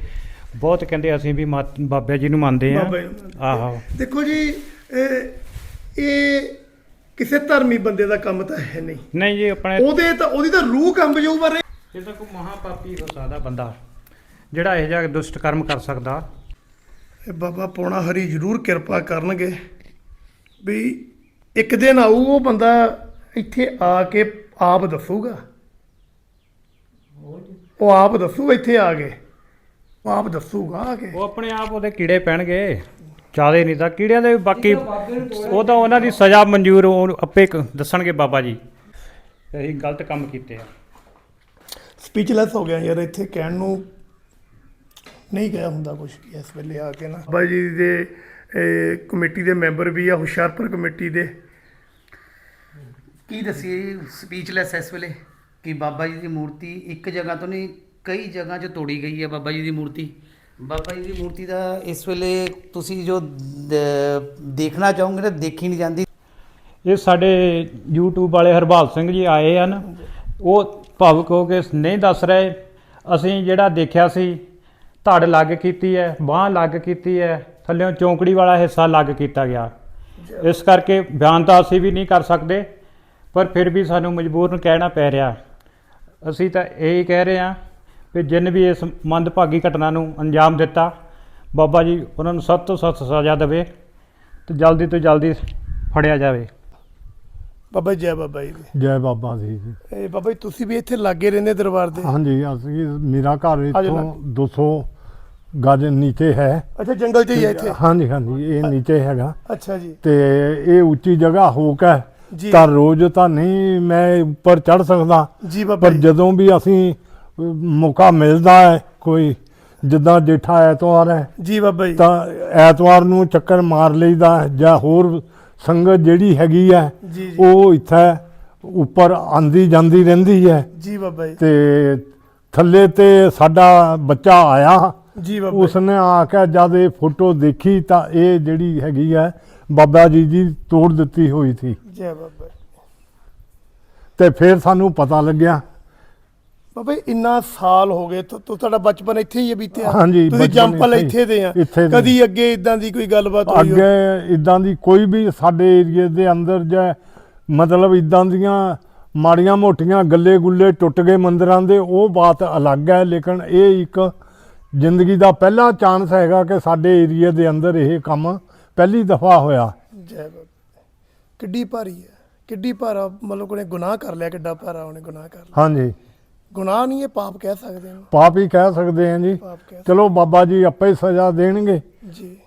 Speaker 3: ਬਹੁਤ ਕਹਿੰਦੇ ਅਸੀਂ ਵੀ ਬਾਬਾ ਜੀ ਨੂੰ ਮੰਨਦੇ ਆ
Speaker 1: ਬਾਬਾ ਜੀ ਨੂੰ ਮੰਨਦੇ।
Speaker 3: ਆਹੋ।
Speaker 1: ਦੇਖੋ ਜੀ ਇਹ ਇਹ ਕਿਸੇ ਧਰਮੀ ਬੰਦੇ ਦਾ ਕੰਮ ਤਾਂ ਹੈ ਨਹੀਂ।
Speaker 3: ਨਹੀਂ ਜੀ ਆਪਣੇ
Speaker 1: ਉਹਦੇ ਤਾਂ ਉਹਦੀ ਤਾਂ ਰੂਹ ਕੰਬ ਜਾਊ ਪਰ
Speaker 3: ਇਹ ਤਾਂ ਕੋਈ ਮਹਾਪਾਪੀ ਹੋ ਸਕਦਾ ਬੰਦਾ ਜਿਹੜਾ ਇਹ ਜਿਹਾ ਦੁਸ਼ਟ ਕਰਮ ਕਰ ਸਕਦਾ।
Speaker 1: ਇਹ ਬਾਬਾ ਪੌਣਾ ਹਰੀ ਜ਼ਰੂਰ ਕਿਰਪਾ ਕਰਨਗੇ ਵੀ ਇੱਕ ਦਿਨ ਆਊ ਉਹ ਬੰਦਾ ਇੱਥੇ ਆ ਕੇ ਆਪ ਦੱਸੂਗਾ। ਉਹ ਆਪ ਦੱਸੂ ਇੱਥੇ ਆ ਕੇ। ਉਹ ਆਪ ਦੱਸੂਗਾ ਆ ਕੇ।
Speaker 3: ਉਹ ਆਪਣੇ ਆਪ ਉਹਦੇ ਕੀੜੇ ਪੈਣਗੇ। ਚਾਦੇ ਨਹੀਂ ਤਾਂ ਕੀੜਿਆਂ ਦੇ ਬਾਕੀ ਉਹ ਤਾਂ ਉਹਨਾਂ ਦੀ ਸਜ਼ਾ ਮਨਜ਼ੂਰ ਉਹ ਆਪੇ ਕ- ਦੱਸਣਗੇ ਬਾਬਾ ਜੀ। ਅਸੀਂ ਗਲਤ ਕੰਮ ਕੀਤੇ ਆ।
Speaker 1: ਸਪੀਚਲੈਸ ਹੋ ਗਿਆ ਯਾਰ ਇੱਥੇ ਕਹਿਣ ਨੂੰ ਨਹੀਂ ਕਿਹਾ ਹੁੰਦਾ ਕੁਝ ਇਸ ਵੇਲੇ ਆ ਕੇ ਨਾ। ਬਾਬਾ ਜੀ ਦੇ ਇਹ, ਕਮੇਟੀ ਦੇ ਮੈਂਬਰ ਵੀ ਆ ਹੁਸ਼ਿਆਰਪੁਰ ਕਮੇਟੀ ਦੇ।
Speaker 11: ਕੀ ਦੱਸੀਏ ਸਪੀਚਲੈਸ ਇਸ ਵੇਲੇ ਕਿ ਬਾਬਾ ਜੀ ਦੀ ਮੂਰਤੀ ਇੱਕ ਜਗ੍ਹਾ ਤੋਂ ਨਹੀਂ ਕਈ ਜਗ੍ਹਾ 'ਚ ਤੋੜੀ ਗਈ ਹੈ ਬਾਬਾ ਜੀ ਦੀ ਮੂਰਤੀ। ਬਾਬਾ ਜੀ ਦੀ ਮੂਰਤੀ ਦਾ ਇਸ ਵੇਲੇ ਤੁਸੀਂ ਜੋ ਦੇਖਣਾ ਚਾਹੋਗੇ ਨਾ ਦੇਖੀ ਨਹੀਂ ਜਾਂਦੀ।
Speaker 3: ਇਹ ਸਾਡੇ YouTube ਵਾਲੇ ਹਰਬਾਲ ਸਿੰਘ ਜੀ ਆਏ ਹਨ। ਉਹ ਭਾਵੁਕ ਹੋ ਕੇ ਨਹੀਂ ਦੱਸ ਰਹੇ, ਅਸੀਂ ਜਿਹੜਾ ਦੇਖਿਆ ਸੀ, ਧੜ ਲੱਗ ਕੀਤੀ ਹੈ, ਬਾਹ ਲੱਗ ਕੀਤੀ ਹੈ, ਥੱਲੇੋਂ ਚੌਂਕੜੀ ਵਾਲਾ ਹਿੱਸਾ ਲੱਗ ਕੀਤਾ ਗਿਆ। ਇਸ ਕਰਕੇ ਬਿਆਨ ਤਾਂ ਅਸੀਂ ਵੀ ਨਹੀਂ ਕਰ ਸਕਦੇ, ਪਰ ਫਿਰ ਵੀ ਸਾਨੂੰ ਮਜਬੂਰਨ ਕਹਿਣਾ ਪੈ ਰਿਹਾ। ਅਸੀਂ ਤਾਂ ਇਹ ਕਹਿ ਰਹੇ ਹਾਂ ਕਿ ਜਿਨ ਵੀ ਇਸ ਮੰਦਭਾਗੀ ਘਟਨਾ ਨੂੰ ਅੰਜਾਮ ਦਿੱਤਾ ਬਾਬਾ ਜੀ ਉਹਨਾਂ ਨੂੰ ਸਖਤ ਤੋਂ ਸਖਤ ਸਜ਼ਾ ਦੇਵੇ ਤੇ ਜਲਦੀ ਤੋਂ ਜਲਦੀ ਫੜਿਆ ਜਾਵੇ।
Speaker 1: ਬਾਬਾ ਜੀ, ਜੈ ਬਾਬਾ ਜੀ ਦੀ।
Speaker 2: ਜੈ ਬਾਬਾ ਦੀ। ਜੀ
Speaker 1: ਇਹ ਬਾਬਾ ਜੀ ਤੁਸੀਂ ਵੀ ਇੱਥੇ ਲਾਗੇ ਰਹਿੰਦੇ ਦਰਬਾਰ ਦੇ?
Speaker 2: ਹਾਂਜੀ ਅਸੀਂ ਮੇਰਾ ਘਰ ਇੱਥੋਂ 200 ਗਜ ਨੀਚੇ ਹੈ।
Speaker 1: ਅੱਛਾ ਜੰਗਲ 'ਚ ਹੀ ਹੈ ਇੱਥੇ?
Speaker 2: ਹਾਂਜੀ ਹਾਂਜੀ ਇਹ ਨੀਚੇ ਹੈਗਾ।
Speaker 1: ਅੱਛਾ ਜੀ।
Speaker 2: ਤੇ ਇਹ ਉੱਚੀ ਜਗ੍ਹਾ ਹੋ ਕੇ
Speaker 1: ਜੀ।
Speaker 2: ਤਾਂ ਰੋਜ਼ ਤਾਂ ਨਹੀਂ ਮੈਂ ਉੱਪਰ ਚੜ ਸਕਦਾ।
Speaker 1: ਜੀ ਬਾਬਾ
Speaker 2: ਪਰ
Speaker 1: ਜੀ।
Speaker 2: ਜਦੋਂ ਵੀ ਅਸੀਂ ਮੌਕਾ ਮਿਲਦਾ ਹੈ ਕੋਈ ਜਿੱਦਾਂ ਜੇਠਾ ਐਤਵਾਰ ਹੈ
Speaker 1: ਜੀ ਬਾਬਾ ਜੀ।
Speaker 2: ਤਾਂ ਐਤਵਾਰ ਨੂੰ ਚੱਕਰ ਮਾਰ ਲਈਦਾ ਜਾਂ ਹੋਰ ਸੰਗਤ ਜਿਹੜੀ ਹੈਗੀ ਹੈ ਉਹ ਇੱਥੇ ਉੱਪਰ ਆਂਦੀ ਜਾਂਦੀ ਰਹਿੰਦੀ ਹੈ।
Speaker 1: ਜੀ ਬਾਬਾ ਜੀ।
Speaker 2: ਤੇ ਥੱਲੇ ਤੇ ਸਾਡਾ ਬੱਚਾ ਆਇਆ।
Speaker 1: ਜੀ ਬਾਬਾ
Speaker 2: ਉਸਨੇ ਆ ਕੇ ਜਦ ਇਹ ਫੋਟੋ ਦੇਖੀ ਤਾਂ ਇਹ ਜਿਹੜੀ ਹੈਗੀ ਹੈ ਬਾਬਾ ਜੀ ਦੀ ਤੋੜ ਦਿੱਤੀ ਹੋਈ ਸੀ।
Speaker 1: ਜੀ, ਬਾਬਾ।
Speaker 2: ਤੇ ਫਿਰ ਸਾਨੂੰ ਪਤਾ ਲੱਗਿਆ
Speaker 1: ਬਾਬਾ ਇੰਨਾ ਸਾਲ ਹੋ ਗਏ ਤੁ- ਤੁਹਾਡਾ ਬਚਪਨ ਇੱਥੇ ਹੀ ਹੈ ਬੀਤਿਆ।
Speaker 2: ਹਾਂਜੀ,
Speaker 1: ਤੁਸੀਂ
Speaker 2: ਬਚਪਨ
Speaker 1: ਜੰਪਲ
Speaker 2: ਇੱਥੇ ਹੀ-
Speaker 1: ਇੱਥੇ ਦੇ ਆ।
Speaker 2: ਇੱਥੇ ਦੇ।
Speaker 1: ਕਦੀ ਅੱਗੇ ਇਦਾਂ ਦੀ ਕੋਈ ਗੱਲਬਾਤ ਹੋਈ
Speaker 2: ਅੱਗੇ ਇਦਾਂ ਦੀ ਕੋਈ ਵੀ ਸਾਡੇ ਏਰੀਏ ਦੇ ਅੰਦਰ ਜਾਂ ਮਤਲਬ ਇਦਾਂ ਦੀਆਂ ਮਾੜੀਆਂ ਮੋਟੀਆਂ ਗੱਲੇ ਗੁੱਲੇ ਟੁੱਟ ਗਏ ਮੰਦਰਾਂ ਦੇ ਉਹ ਬਾਤ ਅਲੱਗ ਹੈ ਲੇਕਿਨ ਇਹ ਇੱਕ ਜ਼ਿੰਦਗੀ ਦਾ ਪਹਿਲਾ ਚਾਂਸ ਹੈਗਾ ਕਿ ਸਾਡੇ ਏਰੀਏ ਦੇ ਅੰਦਰ ਇਹ ਕੰਮ ਪਹਿਲੀ ਦਫਾ ਹੋਇਆ।
Speaker 1: ਜੈ ਬਾਬਾ ਕਿੱਡੀ ਭਾਰੀ ਹੈ। ਕਿੱਡੀ ਭਾਰਾ ਮਤਲਬ ਕੋਨੇ ਗੁਨਾਹ ਕਰ ਲਿਆ ਕਿੱਡਾ ਭਾਰਾ ਉਹਨੇ ਗੁਨਾਹ ਕਰ ਲਿਆ।
Speaker 2: ਹਾਂਜੀ।
Speaker 1: ਗੁਨਾਹ ਨਹੀਂ ਇਹ ਪਾਪ ਕਹਿ ਸਕਦੇ ਹਾਂ।
Speaker 2: ਪਾਪ ਹੀ ਕਹਿ ਸਕਦੇ ਹਾਂ ਜੀ।
Speaker 1: ਪਾਪ ਕਹਿ
Speaker 2: ਚਲੋ ਬਾਬਾ ਜੀ ਆਪੇ ਸਜ਼ਾ ਦੇਣਗੇ।
Speaker 1: ਜੀ।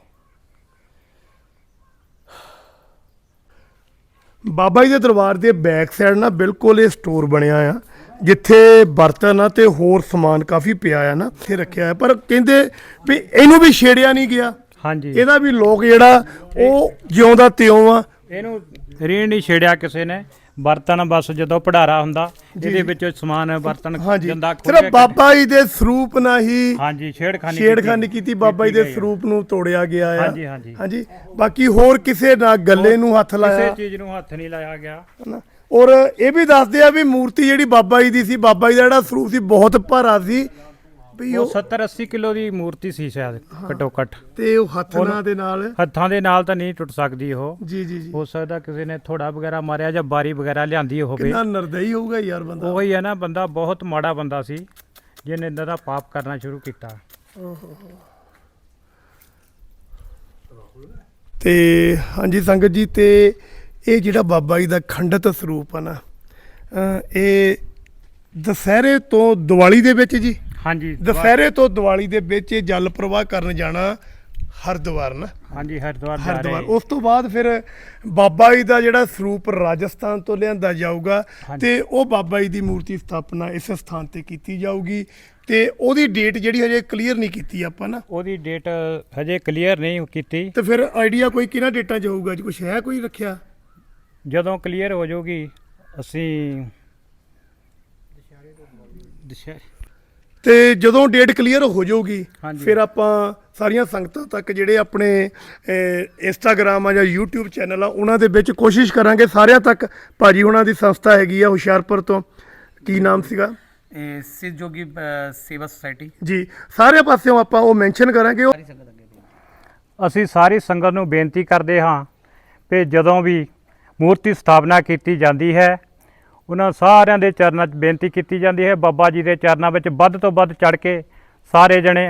Speaker 1: ਬਾਬਾ ਜੀ ਦੇ ਦਰਬਾਰ ਦੇ ਬੈਕ ਸਾਈਡ ਨਾ ਬਿਲਕੁਲ ਇਹ ਸਟੋਰ ਬਣਿਆ ਆ ਜਿੱਥੇ ਬਰਤਨ ਆ ਤੇ ਹੋਰ ਸਮਾਨ ਕਾਫੀ ਪਿਆ ਆ ਨਾ ਇੱਥੇ ਰੱਖਿਆ ਆ। ਪਰ ਕਹਿੰਦੇ ਵੀ ਇਹਨੂੰ ਵੀ ਛੇੜਿਆ ਨਹੀਂ ਗਿਆ।
Speaker 3: ਹਾਂਜੀ।
Speaker 1: ਇਹਦਾ ਵੀ ਲੋਕ ਜਿਹੜਾ ਉਹ ਜਿਉਂਦਾ ਤਿਉਂ ਆ।
Speaker 3: ਇਹਨੂੰ ਰੀਣ ਨਹੀਂ ਛੇੜਿਆ ਕਿਸੇ ਨੇ। ਬਰਤਨ ਬਸ ਜਦੋਂ ਪੜਾਰਾ ਹੁੰਦਾ ਇਹਦੇ ਵਿੱਚ ਸਮਾਨ ਬਰਤਨ
Speaker 1: ਹਾਂਜੀ।
Speaker 3: ਜੰਦਾ
Speaker 1: ਸਿਰਫ ਬਾਬਾ ਜੀ ਦੇ ਸਰੂਪ ਨਾਲ ਹੀ
Speaker 3: ਹਾਂਜੀ ਛੇੜਖਾਨੀ
Speaker 1: ਛੇੜਖਾਨੀ ਕੀਤੀ ਬਾਬਾ ਜੀ ਦੇ। ਸਰੂਪ ਨੂੰ ਤੋੜਿਆ ਗਿਆ ਆ।
Speaker 3: ਹਾਂਜੀ, ਹਾਂਜੀ।
Speaker 1: ਹਾਂਜੀ। ਬਾਕੀ ਹੋਰ ਕਿਸੇ ਨਾ ਗੱਲੇ ਨੂੰ ਹੱਥ
Speaker 3: ਕਿਸੇ
Speaker 1: ਲਾਇਆ।
Speaker 3: ਚੀਜ਼ ਨੂੰ ਹੱਥ ਨਹੀਂ ਲਾਇਆ ਗਿਆ।
Speaker 1: ਹਨਾ। ਔਰ ਇਹ ਵੀ ਦੱਸਦੇ ਆ ਵੀ ਮੂਰਤੀ ਜਿਹੜੀ ਬਾਬਾ ਜੀ ਦੀ ਸੀ ਬਾਬਾ ਜੀ ਦਾ ਜਿਹੜਾ ਸਰੂਪ ਸੀ ਬਹੁਤ ਭਾਰਾ ਸੀ। ਵੀ
Speaker 3: ਉਹ
Speaker 1: ਉਹ
Speaker 3: 70 80 ਕਿਲੋ ਦੀ ਮੂਰਤੀ ਸੀ ਸ਼ਾਇਦ ਘੱਟੋ ਘੱਟ
Speaker 1: ਤੇ ਉਹ ਹੱਥ ਨਾਲ ਦੇ ਨਾਲ?
Speaker 3: ਹੱਥਾਂ ਦੇ ਨਾਲ ਤਾਂ ਨਹੀਂ ਟੁੱਟ ਸਕਦੀ ਉਹ।
Speaker 1: ਜੀ ਜੀ ਜੀ।
Speaker 3: ਹੋ ਸਕਦਾ ਕਿਸੇ ਨੇ ਥੋੜਾ ਵਗੈਰਾ ਮਾਰਿਆ ਜਾਂ ਬਾਰੀ ਵਗੈਰਾ ਲਿਆਂਦੀ ਹੋਵੇ।
Speaker 1: ਕਿੰਨਾ ਨਰਦਈ ਹੋਊਗਾ ਯਾਰ ਬੰਦਾ।
Speaker 3: ਉਹੀ ਹੈ ਨਾ ਬੰਦਾ ਬਹੁਤ ਮਾੜਾ ਬੰਦਾ ਸੀ ਜਿਹਨੇ ਇਦਾਂ ਦਾ ਪਾਪ ਕਰਨਾ ਸ਼ੁਰੂ ਕੀਤਾ।
Speaker 1: ਤੇ ਹਾਂਜੀ ਸੰਗਤ ਜੀ ਤੇ ਇਹ ਜਿਹੜਾ ਬਾਬਾ ਜੀ ਦਾ ਖੰਡਤ ਸਰੂਪ ਆ ਨਾ ਇਹ ਦੁਸਹਿਰੇ ਤੋਂ ਦੀਵਾਲੀ ਦੇ ਵਿੱਚ ਜੀ?
Speaker 3: ਹਾਂਜੀ
Speaker 1: ਦੁਸਹਿਰੇ ਤੋਂ ਦੀਵਾਲੀ ਦੇ ਵਿੱਚ ਇਹ ਜਲ ਪ੍ਰਵਾਹ ਕਰਨ ਜਾਣਾ ਹਰਿਦੁਆਰ ਨਾ?
Speaker 3: ਹਾਂਜੀ ਹਰਿਦੁਆਰ ਜਾ
Speaker 1: ਹਰਿਦੁਆਰ। ਉਸ ਤੋਂ ਬਾਅਦ ਫਿਰ ਬਾਬਾ ਜੀ ਦਾ ਜਿਹੜਾ ਸਰੂਪ ਰਾਜਸਥਾਨ ਤੋਂ ਲਿਆਂਦਾ ਜਾਊਗਾ। ਤੇ ਉਹ ਬਾਬਾ ਜੀ ਦੀ ਮੂਰਤੀ ਸਥਾਪਨਾ ਇਸ ਸਥਾਨ ਤੇ ਕੀਤੀ ਜਾਊਗੀ ਤੇ ਉਹਦੀ ਡੇਟ ਜਿਹੜੀ ਹਜੇ ਕਲੀਅਰ ਨਹੀਂ ਕੀਤੀ ਆਪਾਂ ਨਾ।
Speaker 3: ਉਹਦੀ ਡੇਟ ਹਜੇ ਕਲੀਅਰ ਨਹੀਂ ਕੀਤੀ।
Speaker 1: ਤੇ ਫਿਰ ਆਈਡੀਆ ਕੋਈ ਕਿਹਨਾਂ ਡੇਟਾਂ 'ਚ ਹੋਊਗਾ? ਜੀ ਕੁਝ ਹੈ ਕੋਈ ਰੱਖਿਆ?
Speaker 3: ਜਦੋਂ ਕਲੀਅਰ ਹੋ ਜਾਊਗੀ ਅਸੀਂ ਦੁਸ਼ਹਿਰੇ
Speaker 1: ਤੇ ਜਦੋਂ ਡੇਟ ਕਲੀਅਰ ਹੋ ਜਾਊਗੀ। ਫਿਰ ਆਪਾਂ ਸਾਰੀਆਂ ਸੰਗਤਾਂ ਤੱਕ ਜਿਹੜੇ ਆਪਣੇ ਇੰਸਟਾਗ੍ਰam ਆ ਜਾਂ YouTube ਚੈਨਲ ਆ ਉਹਨਾਂ ਦੇ ਵਿੱਚ ਕੋਸ਼ਿਸ਼ ਕਰਾਂਗੇ ਸਾਰਿਆਂ ਤੱਕ। ਭਾਜੀ ਉਹਨਾਂ ਦੀ ਸੰਸਥਾ ਹੈਗੀ ਆ ਹੁਸ਼ਿਆਰਪੁਰ ਤੋਂ। ਕੀ ਨਾਮ ਸੀਗਾ?
Speaker 11: ਇਹ ਸਿੱਧ ਜੋਗੀ ਸੇਵਾ ਸੁਸਾਇਟੀ।
Speaker 1: ਜੀ ਸਾਰੇ ਪਾਸਿਓਂ ਆਪਾਂ ਉਹ ਮੈਂਸ਼ਨ ਕਰਾਂਗੇ। ਉਹ
Speaker 3: ਅਸੀਂ ਸਾਰੀ ਸੰਗਤ ਨੂੰ ਬੇਨਤੀ ਕਰਦੇ ਹਾਂ ਕਿ ਜਦੋਂ ਵੀ ਮੂਰਤੀ ਸਥਾਪਨਾ ਕੀਤੀ ਜਾਂਦੀ ਹੈ ਉਹਨਾਂ ਸਾਰਿਆਂ ਦੇ ਚਰਨਾਂ 'ਚ ਬੇਨਤੀ ਕੀਤੀ ਜਾਂਦੀ ਹੈ। ਬਾਬਾ ਜੀ ਦੇ ਚਰਨਾਂ ਵਿੱਚ ਵੱਧ ਤੋਂ ਵੱਧ ਚੜ ਕੇ ਸਾਰੇ ਜਣੇ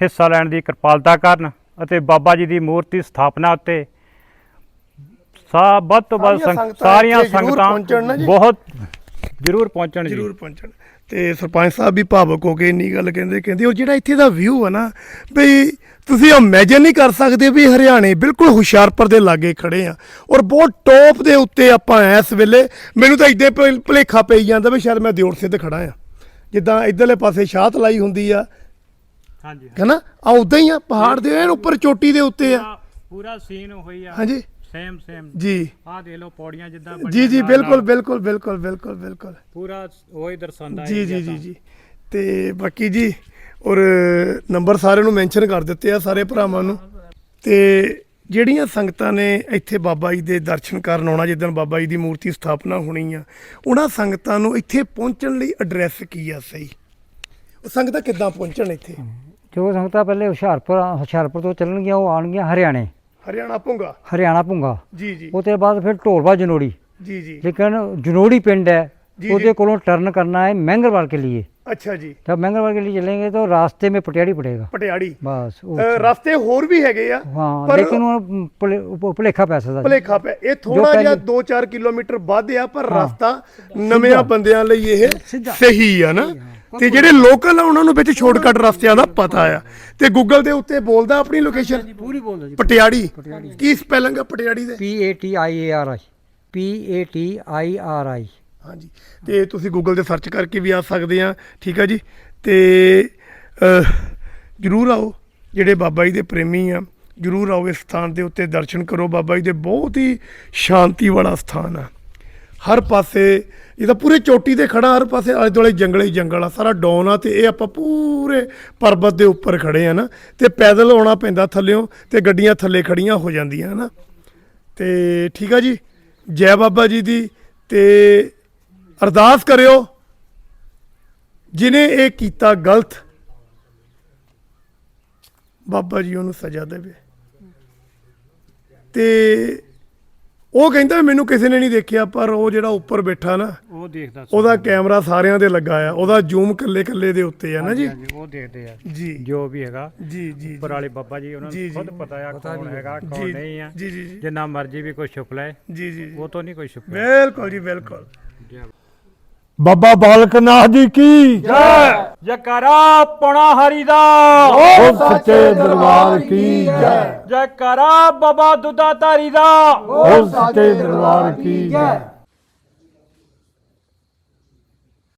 Speaker 3: ਹਿੱਸਾ ਲੈਣ ਦੀ ਕਿਰਪਾਲਤਾ ਕਰਨ ਅਤੇ ਬਾਬਾ ਜੀ ਦੀ ਮੂਰਤੀ ਸਥਾਪਨਾ ਉੱਤੇ ਸਾ ਵੱਧ ਤੋਂ ਵੱਧ
Speaker 1: ਸਾਰੀਆਂ
Speaker 3: ਸੰਗ-
Speaker 1: ਸੰਗਤਾਂ।
Speaker 3: ਬਹੁਤ ਜ਼ਰੂਰ ਪਹੁੰਚਣ ਜੀ।
Speaker 1: ਜ਼ਰੂਰ ਪਹੁੰਚਣ। ਤੇ ਸਰਪੰਚ ਸਾਹਿਬ ਵੀ ਭਾਵੁਕ ਹੋ ਕੇ ਇੰਨੀ ਗੱਲ ਕਹਿੰਦੇ ਕਹਿੰਦੇ ਉਹ ਜਿਹੜਾ ਇੱਥੇ ਦਾ ਵਿਊ ਹੈ ਨਾ ਬਈ ਤੁਸੀਂ ਇਮੇਜਿਨ ਨਹੀਂ ਕਰ ਸਕਦੇ ਵੀ ਹਰਿਆਣੇ ਬਿਲਕੁਲ ਹੁਸ਼ਿਆਰਪੁਰ ਦੇ ਲਾਗੇ ਖੜੇ ਆ ਔਰ ਬਹੁਤ ਟੌਪ ਦੇ ਉੱਤੇ ਆਪਾਂ ਇਸ ਵੇਲੇ ਮੈਨੂੰ ਤਾਂ ਇੱਦੇ ਭਲੇਖਾ ਪਈ ਜਾਂਦਾ ਵੀ ਸ਼ਾਇਦ ਮੈਂ ਦਿਓਰ ਸਿੱਧ ਖੜਾ ਆ। ਜਿੱਦਾਂ ਇਧਰਲੇ ਪਾਸੇ ਸ਼ਾਹਤ ਲਾਈ ਹੁੰਦੀ ਆ।
Speaker 3: ਹਾਂਜੀ
Speaker 1: ਹੈਨਾ? ਆ ਉਦਾਂ ਹੀ ਆ ਪਹਾੜ ਦੇ ਐਨ ਉੱਪਰ ਚੋਟੀ ਦੇ ਉੱਤੇ ਆ।
Speaker 3: ਪੂਰਾ- ਸੀਨ ਹੋਈ ਆ।
Speaker 1: ਹਾਂਜੀ।
Speaker 3: ਸੇਮ ਸੇਮ
Speaker 1: ਜੀ।
Speaker 3: ਆਹ ਦੇਖ ਲਓ ਪੌੜੀਆਂ ਜਿੱਦਾਂ
Speaker 1: ਜੀ ਜੀ ਬਿਲਕੁਲ ਬਿਲਕੁਲ ਬਿਲਕੁਲ ਬਿਲਕੁਲ ਬਿਲਕੁਲ।
Speaker 3: ਪੂਰਾ ਉਹ ਹੀ ਦਰਸਾਉਂਦਾ
Speaker 1: ਜੀ ਜੀ ਜੀ
Speaker 3: ਤਾਂ।
Speaker 1: ਜੀ। ਤੇ ਬਾਕੀ ਜੀ ਔਰ ਨੰਬਰ ਸਾਰਿਆਂ ਨੂੰ ਮੈਂਸ਼ਨ ਕਰ ਦਿੱਤੇ ਆ ਸਾਰੇ ਭਰਾਵਾਂ ਨੂੰ। ਤੇ ਜਿਹੜੀਆਂ ਸੰਗਤਾਂ ਨੇ ਇੱਥੇ ਬਾਬਾ ਜੀ ਦੇ ਦਰਸ਼ਨ ਕਰਨ ਆਉਣਾ ਜਿੱਦਣ ਬਾਬਾ ਜੀ ਦੀ ਮੂਰਤੀ ਸਥਾਪਨਾ ਹੋਣੀ ਆ ਉਹਨਾਂ ਸੰਗਤਾਂ ਨੂੰ ਇੱਥੇ ਪਹੁੰਚਣ ਲਈ ਐਡਰੈਸ ਕੀ ਆ ਸਹੀ? ਉਹ ਸੰਗਤਾਂ ਕਿੱਦਾਂ ਪਹੁੰਚਣ ਇੱਥੇ?
Speaker 10: ਜੋ ਸੰਗਤਾਂ ਪਹਿਲੇ ਹੁਸ਼ਿਆਰਪੁਰ ਹੁਸ਼ਿਆਰਪੁਰ ਤੋਂ ਚੱਲਣਗੀਆਂ ਉਹ ਆਉਣਗੀਆਂ ਹਰਿਆਣੇ।
Speaker 1: ਹਰਿਆਣਾ ਭੁੰਗਾ?
Speaker 10: ਹਰਿਆਣਾ ਭੁੰਗਾ।
Speaker 1: ਜੀ ਜੀ।
Speaker 10: ਉਹ ਉਹਦੇ ਬਾਅਦ ਫਿਰ ਢੋਲਵਾ ਜਨੋੜੀ।
Speaker 1: ਜੀ ਜੀ।
Speaker 10: ਲੇਕਿਨ ਜਨੋੜੀ ਪਿੰਡ ਹੈ ਉਹਦੇ ਕੋਲੋਂ ਟਰਨ ਕਰਨਾ ਹੈ ਮਹਿੰਗਰਵਾਲ ਕੇ ਲਈ
Speaker 1: ਅੱਛਾ ਜੀ
Speaker 10: जब महंगरवाल के लिए चलेंगे तो रास्ते में पटियाड़ी पड़ेगा
Speaker 1: ਪਟਿਆੜੀ
Speaker 10: बस वो
Speaker 1: ਅ, ਰਸਤੇ ਹੋਰ ਵੀ ਹੈਗੇ ਆ
Speaker 10: हाँ
Speaker 1: पर-
Speaker 10: लेकिन वो भुले- वो भुलेखा पैसा था
Speaker 1: ਭਲੇਖਾ ਪਿਆ ਇਹ ਥੋੜਾ
Speaker 10: ਪਹਿਲੇ-
Speaker 1: ਜਿਹਾ 2-4 ਕਿਲੋਮੀਟਰ ਵੱਧ ਆ ਪਰ
Speaker 10: ਹਾਂ।
Speaker 1: ਰਸਤਾ ਨਵਿਆਂ ਬੰਦਿਆਂ ਲਈ ਇਹ
Speaker 10: ਸਿੱਧਾ।
Speaker 1: ਸਹੀ ਆ ਨਾ ਤੇ ਜਿਹੜੇ ਲੋਕਲ ਆ ਉਹਨਾਂ ਨੂੰ ਵਿੱਚ ਸ਼ਾਰਟਕਟ ਰਸਤਿਆਂ ਦਾ ਪਤਾ ਆ ਤੇ ਗੂਗਲ ਦੇ ਉੱਤੇ ਬੋਲਦਾ ਆਪਣੀ ਲੋਕੇਸ਼ਨ
Speaker 10: पूरी बोल दो जी
Speaker 1: ਪਟਿਆੜੀ ਕੀ ਸਪੈਲਿੰਗ ਆ ਪਟਿਆੜੀ ਦੇ
Speaker 10: P A T I A R I P A T I R I
Speaker 1: ਹਾਂਜੀ। ਤੇ ਤੁਸੀਂ ਗੂਗਲ ਤੇ ਸਰਚ ਕਰਕੇ ਵੀ ਆ ਸਕਦੇ ਆ, ਠੀਕ ਆ ਜੀ? ਤੇ ਜਰੂਰ ਆਓ, ਜਿਹੜੇ ਬਾਬਾ ਜੀ ਦੇ ਪ੍ਰੇਮੀ ਆ, ਜਰੂਰ ਆਓ ਇਸ ਸਥਾਨ ਦੇ ਉੱਤੇ ਦਰਸ਼ਨ ਕਰੋ। ਬਾਬਾ ਜੀ ਦੇ ਬਹੁਤ ਹੀ ਸ਼ਾਂਤੀ ਵਾਲਾ ਸਥਾਨ ਆ। ਹਰ ਪਾਸੇ, ਇਹ ਤਾਂ ਪੂਰੇ ਚੋਟੀ ਤੇ ਖੜਾ, ਹਰ ਪਾਸੇ ਆਲੇ ਦੁਆਲੇ ਜੰਗਲ ਹੀ ਜੰਗਲ ਆ। ਸਾਰਾ ਡੌਨ ਆ ਤੇ ਇਹ ਆਪਾਂ ਪੂਰੇ ਪਰਬਤ ਦੇ ਉੱਪਰ ਖੜੇ ਆ ਨਾ। ਤੇ ਪੈਦਲ ਆਉਣਾ ਪੈਂਦਾ ਥੱਲਿਓਂ ਤੇ ਗੱਡੀਆਂ ਥੱਲੇ ਖੜੀਆਂ ਹੋ ਜਾਂਦੀਆਂ ਨਾ ਤੇ ਠੀਕ ਆ ਜੀ? ਜੈ ਬਾਬਾ ਜੀ ਦੀ ਤੇ ਅਰਦਾਸ ਕਰਿਓ ਜਿਨੇ ਇਹ ਕੀਤਾ ਗਲਤ ਬਾਬਾ ਜੀ ਉਹਨੂੰ ਸਜ਼ਾ ਦੇਵੇ। ਤੇ ਉਹ ਕਹਿੰਦਾ ਮੈਨੂੰ ਕਿਸੇ ਨੇ ਨਹੀਂ ਦੇਖਿਆ ਪਰ ਉਹ ਜਿਹੜਾ ਉੱਪਰ ਬੈਠਾ ਨਾ
Speaker 3: ਉਹ ਦੇਖਦਾ ਸੀ।
Speaker 1: ਉਹਦਾ ਕੈਮਰਾ ਸਾਰਿਆਂ ਦੇ ਲੱਗਾ ਆ। ਉਹਦਾ ਜ਼ੂਮ ਕੱਲੇ ਕੱਲੇ ਦੇ ਉੱਤੇ ਆ ਨਾ ਜੀ।
Speaker 3: ਹਾਂਜੀ, ਉਹ ਦੇਖਦੇ ਆ।
Speaker 1: ਜੀ।
Speaker 3: ਜੋ ਵੀ ਹੈਗਾ।
Speaker 1: ਜੀ ਜੀ
Speaker 3: ਉੱਪਰ ਵਾਲੇ ਬਾਬਾ ਜੀ ਉਹਨਾਂ
Speaker 1: ਜੀ,
Speaker 3: ਨੂੰ ਖੁਦ। ਪਤਾ ਆ ਕੌਣ ਹੈਗਾ ਕੌਣ ਨਹੀਂ ਆ।
Speaker 1: ਜੀ, ਜੀ, ਜੀ।
Speaker 3: ਜਿੰਨਾ ਮਰਜ਼ੀ ਵੀ ਕੋਈ ਛੁਪ ਲੈ
Speaker 1: ਜੀ ਜੀ ਜੀ।
Speaker 3: ਉਹ ਤੋਂ ਨਹੀਂ ਕੋਈ ਛੁਪ
Speaker 1: ਬਿਲਕੁਲ ਜੀ ਬਿਲਕੁਲ।
Speaker 2: ਬਾਬਾ ਬਾਲਕ ਨਾਥ ਜੀ ਕੀ?
Speaker 3: ਜਕਰਾ ਪਣਾ ਹਰੀ ਦਾ।
Speaker 2: ਉਹ ਸੱਚੇ ਦਰਬਾਰ ਕੀ ਜੈ।
Speaker 3: ਜਕਰਾ ਬਾਬਾ ਦੁੱਧਾ ਧਾਰੀ ਦਾ।
Speaker 2: ਉਹ ਸੱਚੇ ਦਰਬਾਰ ਕੀ ਜੈ।